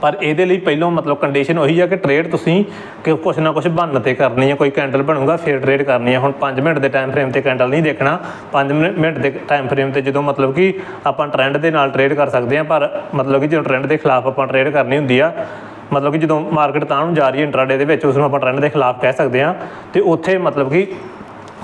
ਪਰ ਇਹਦੇ ਲਈ ਪਹਿਲਾਂ ਮਤਲਬ ਕੰਡੀਸ਼ਨ ਉਹੀ ਆ ਕਿ ਟ੍ਰੇਡ ਤੁਸੀਂ ਕਿ ਕੁਛ ਨਾ ਕੁਛ ਬੰਨ ਤੇ ਕਰਨੀ ਹੈ ਕੋਈ ਕੈਂਡਲ ਬਣੂਗਾ, ਫਿਰ ਟ੍ਰੇਡ ਕਰਨੀ ਹੈ ਹੁਣ 5 ਮਿੰਟ ਦੇ ਟਾਈਮ ਫਰੇਮ ਤੇ ਕੈਂਡਲ ਨਹੀਂ ਦੇਖਣਾ। 5 ਮਿੰਟ ਦੇ ਟਾਈਮ ਫਰੇਮ ਤੇ ਜਦੋਂ ਮਤਲਬ ਕਿ ਆਪਾਂ ਟ੍ਰੈਂਡ ਦੇ ਨਾਲ ਟ੍ਰੇਡ ਕਰ ਸਕਦੇ ਹਾਂ ਪਰ ਮਤਲਬ ਕਿ ਜਦੋਂ ਟ੍ਰੈਂਡ ਦੇ ਖਿਲਾਫ ਆਪਾਂ ਟ੍ਰੇਡ ਕਰਨੀ ਹੁੰਦੀ ਆ ਮਤਲਬ ਕਿ ਜਦੋਂ ਮਾਰਕੀਟ ਤਾਂ ਨੂੰ ਜਾ ਰਹੀ ਹੈ ਇੰਟਰਾਡੇ ਦੇ ਵਿੱਚ ਉਸ ਨੂੰ ਆਪਾਂ ਟ੍ਰੈਂਡ ਦੇ ਖਿਲਾਫ ਕਹਿ ਸਕਦੇ ਹਾਂ। ਤੇ ਉੱਥੇ ਮਤਲਬ ਕਿ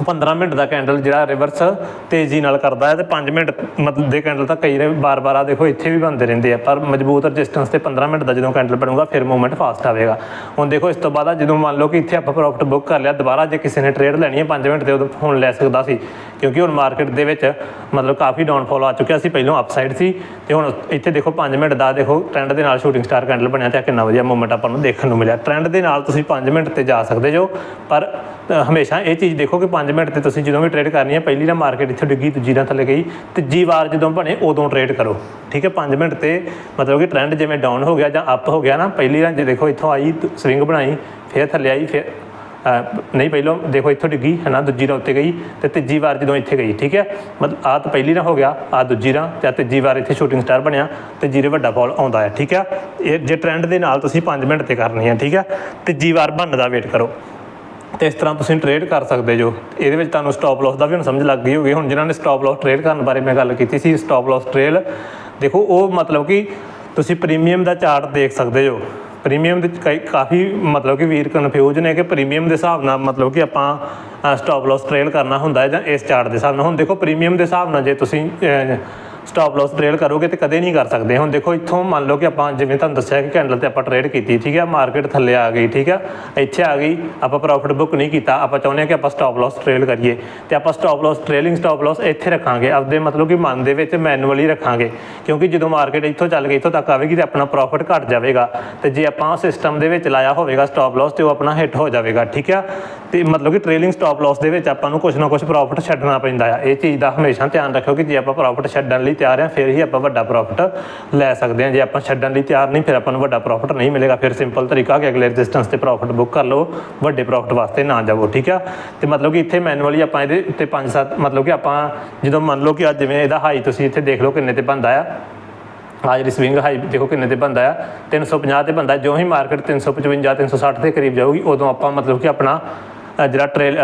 15 ਮਿੰਟ ਦਾ ਕੈਂਡਲ ਜਿਹੜਾ ਰਿਵਰਸ ਤੇਜ਼ੀ ਨਾਲ ਕਰਦਾ ਹੈ ਤੇ 5 ਮਿੰਟ ਮਤਲਬ ਦੇ ਕੈਂਡਲ ਤਾਂ ਕਈ ਰੇ ਬਾਰ-ਬਾਰ ਆ ਦੇਖੋ, ਇੱਥੇ ਵੀ ਬਣਦੇ ਰਹਿੰਦੇ ਆ। ਪਰ ਮਜ਼ਬੂਤ ਰੈਜ਼ਿਸਟੈਂਸ ਤੇ 15 ਮਿੰਟ ਦਾ ਜਦੋਂ ਕੈਂਡਲ ਬਣੂਗਾ, ਫਿਰ ਮੂਵਮੈਂਟ ਫਾਸਟ ਆਵੇਗਾ। ਹੁਣ ਦੇਖੋ, ਇਸ ਤੋਂ ਬਾਅਦ ਜਦੋਂ ਮੰਨ ਲਓ ਕਿ ਇੱਥੇ ਆਪਾਂ ਪ੍ਰੋਫਿਟ ਬੁੱਕ ਕਰ ਲਿਆ, ਦੁਬਾਰਾ ਜੇ ਕਿਸੇ ਨੇ ਟ੍ਰੇਡ ਲੈਣੀ ਹੈ 5 ਮਿੰਟ ਤੇ ਉਦੋਂ ਹੁਣ ਲੈ ਸਕਦਾ ਸੀ। ਕਿਉਂਕਿ ਹੁਣ ਮਾਰਕੀਟ ਦੇ ਵਿੱਚ ਮਤਲਬ ਕਾਫੀ ਡਾਊਨਫਾਲ ਆ ਚੁੱਕਿਆ ਸੀ, ਪਹਿਲਾਂ ਅਪਸਾਈਡ ਸੀ ਤੇ ਹੁਣ ਇੱਥੇ ਦੇਖੋ 5 ਮਿੰਟ ਦਾ ਦੇਖੋ ਟ੍ਰੈਂਡ ਦੇ ਨਾਲ ਸ਼ੂਟਿੰਗ ਸਟਾਰ ਕੈਂਡਲ ਬਣਿਆ ਤੇ ਕਿੰਨਾ ਵਧੀਆ ਮੂਵਮੈਂਟ ਆਪਾਂ ਨੂੰ ਦੇਖਣ ਨੂੰ ਮਿਲਿਆ। ਟ੍ਰੈਂਡ ਦੇ ਨਾਲ ਤੁਸੀਂ 5 ਮਿੰਟ ਤੇ ਜਾ ਸਕਦੇ ਜੋ, ਪਰ ਹਮੇਸ਼ਾ ਇਹ ਚੀਜ਼ ਦੇਖੋ ਕਿ 5 ਮਿੰਟ ਤੇ ਤੁਸੀਂ ਜਦੋਂ ਵੀ ਟ੍ਰੇਡ ਕਰਨੀ ਹੈ, ਪਹਿਲੀ ਨਾ ਮਾਰਕੀਟ ਇੱਥੇ ਡਿੱਗੀ, ਦੂਜੀ ਨਾਲ ਥੱਲੇ ਗਈ, ਤੀਜੀ ਵਾਰ ਜਦੋਂ ਬਣੇ ਉਦੋਂ ਟ੍ਰੇਡ ਕਰੋ। ਠੀਕ ਹੈ 5 ਮਿੰਟ ਤੇ ਮਤਲਬ ਕਿ ਟ੍ਰੈਂਡ ਜਿਵੇਂ ਡਾਊਨ ਹੋ ਗਿਆ ਜਾਂ ਅਪ ਹੋ ਗਿਆ ਨਾ, ਪਹਿਲੀ ਨਾ ਜੇ ਦੇਖੋ ਇੱਥੋਂ ਆਈ ਸਵਿੰਗ ਬਣਾਈ, ਫਿਰ ਥੱਲੇ ਆਈ, ਫਿਰ ਨਹੀਂ ਪਹਿਲੋਂ ਦੇਖੋ ਇੱਥੋਂ ਡਿੱਗੀ, ਹੈ ਨਾ, ਦੂਜੀ ਰਾਂ ਉੱਤੇ ਗਈ ਤੇ ਤੀਜੀ ਵਾਰ ਜਦੋਂ ਇੱਥੇ ਗਈ, ਠੀਕ ਹੈ? ਮਤਲਬ ਆ ਤਾਂ ਪਹਿਲੀ ਰਾਂ ਹੋ ਗਿਆ ਆ ਦੂਜੀ ਰਾਂ ਤੇ ਤੀਜੀ ਵਾਰ ਇੱਥੇ ਸ਼ੂਟਿੰਗ ਸਟਾਰ ਬਣਿਆ ਤੇ ਜੀਰੇ ਵੱਡਾ ਫਾਲ ਆਉਂਦਾ ਹੈ, ਠੀਕ ਹੈ? ਇਹ ਜੇ ਟ੍ਰੈਂਡ ਦੇ ਨਾਲ ਤੁਸੀਂ 5 ਮਿੰਟ ਤੇ ਕਰਨੀ ਹੈ, ਠੀਕ ਹੈ? ਤੀਜੀ ਵਾਰ ਬਣਨ ਦਾ ਵੇਟ ਕਰੋ। ਤੇ ਇਸ ਤਰ੍ਹਾਂ ਤੁਸੀਂ ਟ੍ਰੇਡ ਕਰ ਸਕਦੇ ਜੋ। ਇਹਦੇ ਵਿੱਚ ਤੁਹਾਨੂੰ ਸਟਾਪ ਲਾਸ ਦਾ ਵੀ ਹੁਣ ਸਮਝ ਲੱਗ ਗਈ ਹੋਗੀ ਹੁਣ ਜਿਨ੍ਹਾਂ ਨੇ ਸਟਾਪ ਲਾਸ ਟ੍ਰੇਡ ਕਰਨ ਬਾਰੇ ਮੈਂ ਗੱਲ ਕੀਤੀ ਸੀ ਸਟਾਪ ਲਾਸ ਟ੍ਰੇਲ ਦੇਖੋ, ਉਹ ਮਤਲਬ ਕਿ ਤੁਸੀਂ ਪ੍ਰੀਮੀਅਮ ਦਾ ਚਾਰਟ ਦੇਖ ਸਕਦੇ ਜੋ। ਪ੍ਰੀਮੀਅਮ ਦੇ ਕਈ ਕਾਫੀ ਮਤਲਬ ਕਿ ਵੀਰ ਕਨਫਿਊਜ਼ ਨੇ ਕਿ ਪ੍ਰੀਮੀਅਮ ਦੇ ਹਿਸਾਬ ਨਾਲ ਮਤਲਬ ਕਿ ਆਪਾਂ ਸਟਾਪ ਲਾਸ ਟ੍ਰੇਲ ਕਰਨਾ ਹੁੰਦਾ ਹੈ ਜਾਂ ਇਸ ਚਾਰਟ ਦੇ ਹਿਸਾਬ ਨਾਲ। ਹੁਣ ਦੇਖੋ, ਪ੍ਰੀਮੀਅਮ ਦੇ ਹਿਸਾਬ ਨਾਲ ਜੇ ਤੁਸੀਂ ਸਟਾਪ ਲਾਸ ਟ੍ਰੇਲ ਕਰੋਗੇ ਤੇ ਕਦੇ ਨਹੀਂ ਕਰ ਸਕਦੇ। ਹੁਣ ਦੇਖੋ, ਇੱਥੋਂ ਮੰਨ ਲਓ ਕਿ ਆਪਾਂ ਜਿਵੇਂ ਤੁਹਾਨੂੰ ਦੱਸਿਆ ਕਿ ਕੈਂਡਲ ਤੇ ਆਪਾਂ ਟ੍ਰੇਡ ਕੀਤੀ, ਠੀਕ ਹੈ ਮਾਰਕੀਟ ਥੱਲੇ ਆ ਗਈ, ਠੀਕ ਹੈ ਇੱਥੇ ਆ ਗਈ, ਆਪਾਂ ਪ੍ਰੋਫਿਟ ਬੁੱਕ ਨਹੀਂ ਕੀਤਾ। ਆਪਾਂ ਚਾਹੁੰਦੇ ਹਾਂ ਕਿ ਆਪਾਂ ਸਟਾਪ ਲਾਸ ਟ੍ਰੇਲ ਕਰੀਏ। ਤੇ ਆਪਾਂ stop loss trailing stop loss ਇੱਥੇ ਰੱਖਾਂਗੇ। ਆਪਦੇ ਮਤਲਬ ਕਿ ਮਨ ਦੇ ਵਿੱਚ ਮੈਨੂਅਲੀ ਰੱਖਾਂਗੇ। ਕਿਉਂਕਿ ਜਦੋਂ ਮਾਰਕੀਟ ਇੱਥੋਂ ਚੱਲ ਗਈ, ਇੱਥੋਂ ਤੱਕ ਆਵੇਗੀ ਤੇ ਆਪਣਾ ਪ੍ਰੋਫਿਟ ਘਟ ਜਾਵੇਗਾ। ਤੇ ਜੇ ਆਪਾਂ ਸਿਸਟਮ ਦੇ ਵਿੱਚ ਲਾਇਆ ਹੋਵੇਗਾ ਸਟਾਪ ਲਾਸ ਤੇ ਉਹ ਆਪਣਾ ਹਿੱਟ ਹੋ ਜਾਵੇਗਾ, ਠੀਕ ਆ? ਤੇ ਮਤਲਬ ਕਿ ਟ੍ਰੇਲਿੰਗ ਸਟਾਪ ਲਾਸ ਦੇ ਵਿੱਚ ਆਪਾਂ ਨੂੰ ਕੁਝ ਨਾ ਕੁਝ ਪ੍ਰੋਫਿਟ ਛੱਡਣਾ ਪੈਂਦਾ ਆ। ਇਹ ਚੀਜ਼ ਦਾ ਹਮੇਸ਼ਾ ਧਿਆਨ ਰੱਖਿਓ ਕਿ ਜੇ ਆਪਾਂ ਪ੍ਰੋਫਿਟ ਛੱਡਣ ਲਈ ਤਿਆਰ ਹਾਂ, ਫਿਰ ਹੀ ਆਪਾਂ ਵੱਡਾ ਪ੍ਰੋਫਿਟ ਲੈ ਸਕਦੇ ਹਾਂ। ਜੇ ਆਪਾਂ ਛੱਡਣ ਲਈ ਤਿਆਰ ਨਹੀਂ, ਫਿਰ ਆਪਾਂ ਨੂੰ ਵੱਡਾ ਪ੍ਰੋਫਿਟ ਨਹੀਂ ਮਿਲੇਗਾ। ਫਿਰ ਸਿੰਪਲ ਤਰੀਕਾ ਕਿ ਅਗਲੇ ਰੈਜ਼ਿਸਟੈਂਸ ਤੇ ਪ੍ਰੋਫਿਟ ਬੁੱਕ ਕਰ ਲਓ, ਵੱਡੇ ਪ੍ਰੋਫਿਟ ਵਾਸਤੇ ਨਾ ਜਾਵੋ, ਠੀਕ ਆ? ਤੇ ਮਤਲਬ ਕਿ ਇੱਥੇ ਮੈਨੂਅਲੀ ਆਪਾਂ ਇਹਦੇ ਉੱਤੇ 5-7 ਮਤਲਬ ਕਿ ਆਪਾਂ ਜਦੋਂ ਮੰਨ ਲਓ ਕਿ ਅੱਜ ਜਿਵੇਂ ਇਹਦਾ ਹਾਈ ਤੁਸੀਂ ਇੱਥੇ ਦੇਖ ਲਓ ਕਿੰਨੇ ਤੇ ਬੰਦਾ ਆ। ਆ ਜਿਹੜੀ ਸਵਿੰਗ ਹਾਈ ਦੇਖੋ ਕਿੰਨੇ ਤੇ ਬੰਦਾ ਆ। 350 ਤੇ ਬੰਦਾ ਜੋ ਹੀ ਮਾਰਕੀਟ 355 360 ਦੇ ਕਰੀਬ ਜਾਊਗੀ, ਉਦੋਂ ਆਪਾਂ ਮਤਲਬ ਕਿ ਆਪਣਾ ਜਿਹੜਾ trail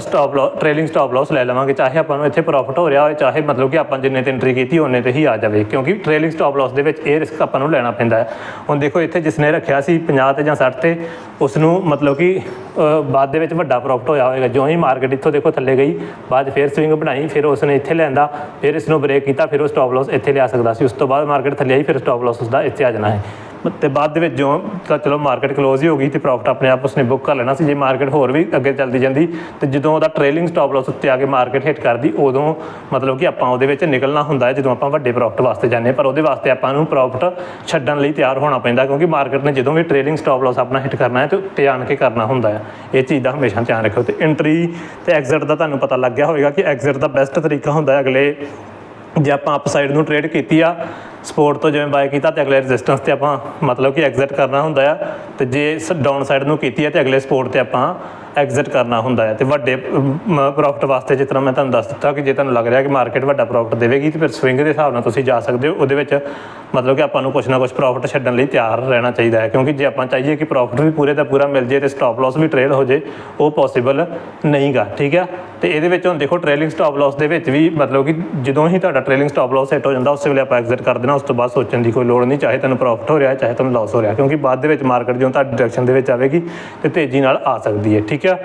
stop loss trailing stop loss ਲੈ ਲਵਾਂਗੇ, ਚਾਹੇ ਆਪਾਂ ਨੂੰ ਇੱਥੇ ਪ੍ਰੋਫਿਟ ਹੋ ਰਿਹਾ ਹੋਵੇ, ਚਾਹੇ ਮਤਲਬ ਕਿ ਆਪਾਂ ਜਿੰਨੇ ਤੇ ਐਂਟਰੀ ਕੀਤੀ, ਉਹਨੇ ਤੇ ਹੀ ਆ ਜਾਵੇ, ਕਿਉਂਕਿ ਟ੍ਰੇਲਿੰਗ ਸਟਾਪ ਲਾਸ ਦੇ ਵਿੱਚ ਇਹ ਰਿਸਕ ਆਪਾਂ ਨੂੰ ਲੈਣਾ ਪੈਂਦਾ ਹੈ। ਹੁਣ ਦੇਖੋ, ਇੱਥੇ ਜਿਸਨੇ ਰੱਖਿਆ ਸੀ 50 ਤੇ ਜਾਂ 60 ਤੇ ਉਸ ਨੂੰ ਮਤਲਬ ਕਿ ਬਾਅਦ ਦੇ ਵਿੱਚ ਵੱਡਾ ਪ੍ਰੋਫਿਟ ਹੋਇਆ ਹੋਵੇਗਾ। ਜਿਉਂ ਹੀ ਮਾਰਕੀਟ ਇੱਥੋਂ ਦੇਖੋ ਥੱਲੇ ਗਈ, ਬਾਅਦ 'ਚ ਫਿਰ ਸਵਿੰਗ ਬਣਾਈ, ਫਿਰ ਉਸਨੇ ਇੱਥੇ ਲੈਂਦਾ ਫਿਰ ਇਸ ਨੂੰ ਬ੍ਰੇਕ ਕੀਤਾ, ਫਿਰ ਉਹ ਸਟਾਪ ਲਾਸ ਇੱਥੇ ਲਿਆ ਸਕਦਾ ਸੀ। ਉਸ ਤੋਂ ਬਾਅਦ ਮਾਰਕੀਟ ਥੱਲੇ ਆਈ, ਫਿਰ ਸਟਾਪ ਲਾਸ ਉਸਦਾ ਇੱਥੇ ਆ ਜਾਣਾ ਹੈ। ਤੇ ਬਾਅਦ ਦੇ ਵਿੱਚ ਜੋ ਤਾਂ ਚਲੋ ਮਾਰਕੀਟ ਕਲੋਜ਼ ਹੀ ਹੋ ਗਈ ਤੇ ਪ੍ਰੋਫਿਟ ਆਪਣੇ ਆਪ ਉਸਨੇ ਬੁੱਕ ਕਰ ਲੈਣਾ ਸੀ ਜੇ ਮਾਰਕੀਟ ਹੋਰ ਵੀ ਅੱਗੇ ਚੱਲਦੀ ਜਾਂਦੀ ਤੇ ਜਦੋਂ ਉਹਦਾ ਟ੍ਰੇਲਿੰਗ ਸਟਾਪ ਲਾਸ ਉੱਤੇ ਆ ਕੇ ਮਾਰਕੀਟ ਹਿੱਟ ਕਰਦੀ, ਉਦੋਂ ਮਤਲਬ ਕਿ ਆਪਾਂ ਉਹਦੇ ਵਿੱਚ ਨਿਕਲਣਾ ਹੁੰਦਾ ਹੈ, ਜਦੋਂ ਆਪਾਂ ਵੱਡੇ ਪ੍ਰੋਫਿਟ ਵਾਸਤੇ ਜਾਂਦੇ ਹਾਂ। ਪਰ ਉਹਦੇ ਵਾਸਤੇ ਆਪਾਂ ਨੂੰ ਪ੍ਰੋਫਿਟ ਛੱਡਣ ਲਈ ਤਿਆਰ ਹੋਣਾ ਪੈਂਦਾ, ਕਿਉਂਕਿ ਮਾਰਕੀਟ ਨੇ ਜਦੋਂ ਵੀ ਟ੍ਰੇਲਿੰਗ ਸਟਾਪ ਲਾਸ ਆਪਣਾ ਹਿੱਟ ਕਰਨਾ ਹੈ ਤੇ ਉੱਤੇ ਆਣ ਕੇ ਕਰਨਾ ਹੁੰਦਾ ਹੈ ਇਹ ਚੀਜ਼ ਦਾ ਹਮੇਸ਼ਾ ਧਿਆਨ ਰੱਖੋ ਤੇ ਐਂਟਰੀ ਤੇ ਐਗਜ਼ਿਟ ਦਾ ਤੁਹਾਨੂੰ ਪਤਾ ਲੱਗ ਗਿਆ ਹੋਵੇਗਾ ਕਿ ਐਗਜ਼ਿਟ ਦਾ ਬੈਸਟ ਤਰੀਕਾ ਹੁੰਦਾ ਹੈ ਅਗਲੇ ਜੇ ਆਪਾਂ ਅਪ ਸਾਈਡ ਨੂੰ ਟ੍ਰੇਡ ਕੀਤੀ ਆ ਸਪੋਰਟ ਤੋਂ ਜਿਵੇਂ ਬਾਏ ਕੀਤਾ ਤੇ ਅਗਲੇ ਰੈਜ਼ਿਸਟੈਂਸ ਤੇ ਆਪਾਂ ਮਤਲਬ ਕਿ ਐਗਜ਼ਿਟ ਕਰਨਾ ਹੁੰਦਾ ਆ, ਤੇ ਜੇ ਡਾਊਨ ਸਾਈਡ ਨੂੰ ਕੀਤੀ ਆ ਤੇ ਅਗਲੇ ਸਪੋਰਟ ਤੇ ਆਪਾਂ ਐਗਜ਼ਿਟ ਕਰਨਾ ਹੁੰਦਾ ਹੈ ਤੇ ਵੱਡੇ ਪ੍ਰੋਫਿਟ ਵਾਸਤੇ ਜਿਸ ਤਰ੍ਹਾਂ ਮੈਂ ਤੁਹਾਨੂੰ ਦੱਸ ਦਿੱਤਾ ਕਿ ਜੇ ਤੁਹਾਨੂੰ ਲੱਗ ਰਿਹਾ ਕਿ ਮਾਰਕੀਟ ਵੱਡਾ ਪ੍ਰੋਫਿਟ ਦੇਵੇਗੀ ਤੇ ਫਿਰ ਸਵਿੰਗ ਦੇ ਹਿਸਾਬ ਨਾਲ ਤੁਸੀਂ ਜਾ ਸਕਦੇ ਹੋ, ਉਹਦੇ ਵਿੱਚ ਮਤਲਬ ਕਿ ਆਪਾਂ ਨੂੰ ਕੁਝ ਨਾ ਕੁਝ ਪ੍ਰੋਫਿਟ ਛੱਡਣ ਲਈ ਤਿਆਰ ਰਹਿਣਾ ਚਾਹੀਦਾ ਹੈ, ਕਿਉਂਕਿ ਜੇ ਆਪਾਂ ਚਾਹੀਏ ਕਿ ਪ੍ਰੋਫਿਟ ਵੀ ਪੂਰੇ ਦਾ ਪੂਰਾ ਮਿਲ ਜੇ ਤੇ ਸਟਾਪ ਲਾਸ ਵੀ ਟ੍ਰੇਲ ਹੋ ਜੇ, ਉਹ ਪੋਸੀਬਲ ਨਹੀਂਗਾ, ਠੀਕ ਹੈ ਤੇ ਇਹਦੇ ਵਿੱਚ ਹੁਣ ਦੇਖੋ ਟ੍ਰੇਲਿੰਗ ਸਟਾਪ ਲਾਸ ਦੇ ਵਿੱਚ ਵੀ ਮਤਲਬ ਕਿ ਜਦੋਂ ਹੀ ਤੁਹਾਡਾ ਟ੍ਰੇਲਿੰਗ ਸਟਾਪ ਲਾਸ ਸੈੱਟ ਹੋ ਜਾਂਦਾ, ਉਸੇ ਵੇਲੇ ਆਪਾਂ ਐਗਜ਼ਿਟ ਕਰ ਦੇਣਾ, ਉਸ ਤੋਂ ਬਾਅਦ ਸੋਚਣ ਦੀ ਕੋਈ ਲੋੜ ਨਹੀਂ, ਚਾਹੇ ਤੁਹਾਨੂੰ ਪ੍ਰੋਫਿਟ ਹੋ ਰਿਹਾ, ਚਾਹੇ ਤੁਹਾਨੂੰ ਲਾਸ ਹੋ ਰਿਹਾ, ਕਿਉਂਕਿ ਬਾਅਦ ਦੇ ਵਿੱਚ ਮਾਰਕੀਟ ਜਦੋਂ ਤੁਹਾਡੀ ਡਾਇਰੈਕਸ਼ਨ ਦੇ ਵਿੱਚ ਆਵੇਗੀ ਤੇ ਤੇਜ਼ੀ ਨਾਲ ਆ ਸਕਦੀ ਹੈ, ਠੀਕ ਹੈ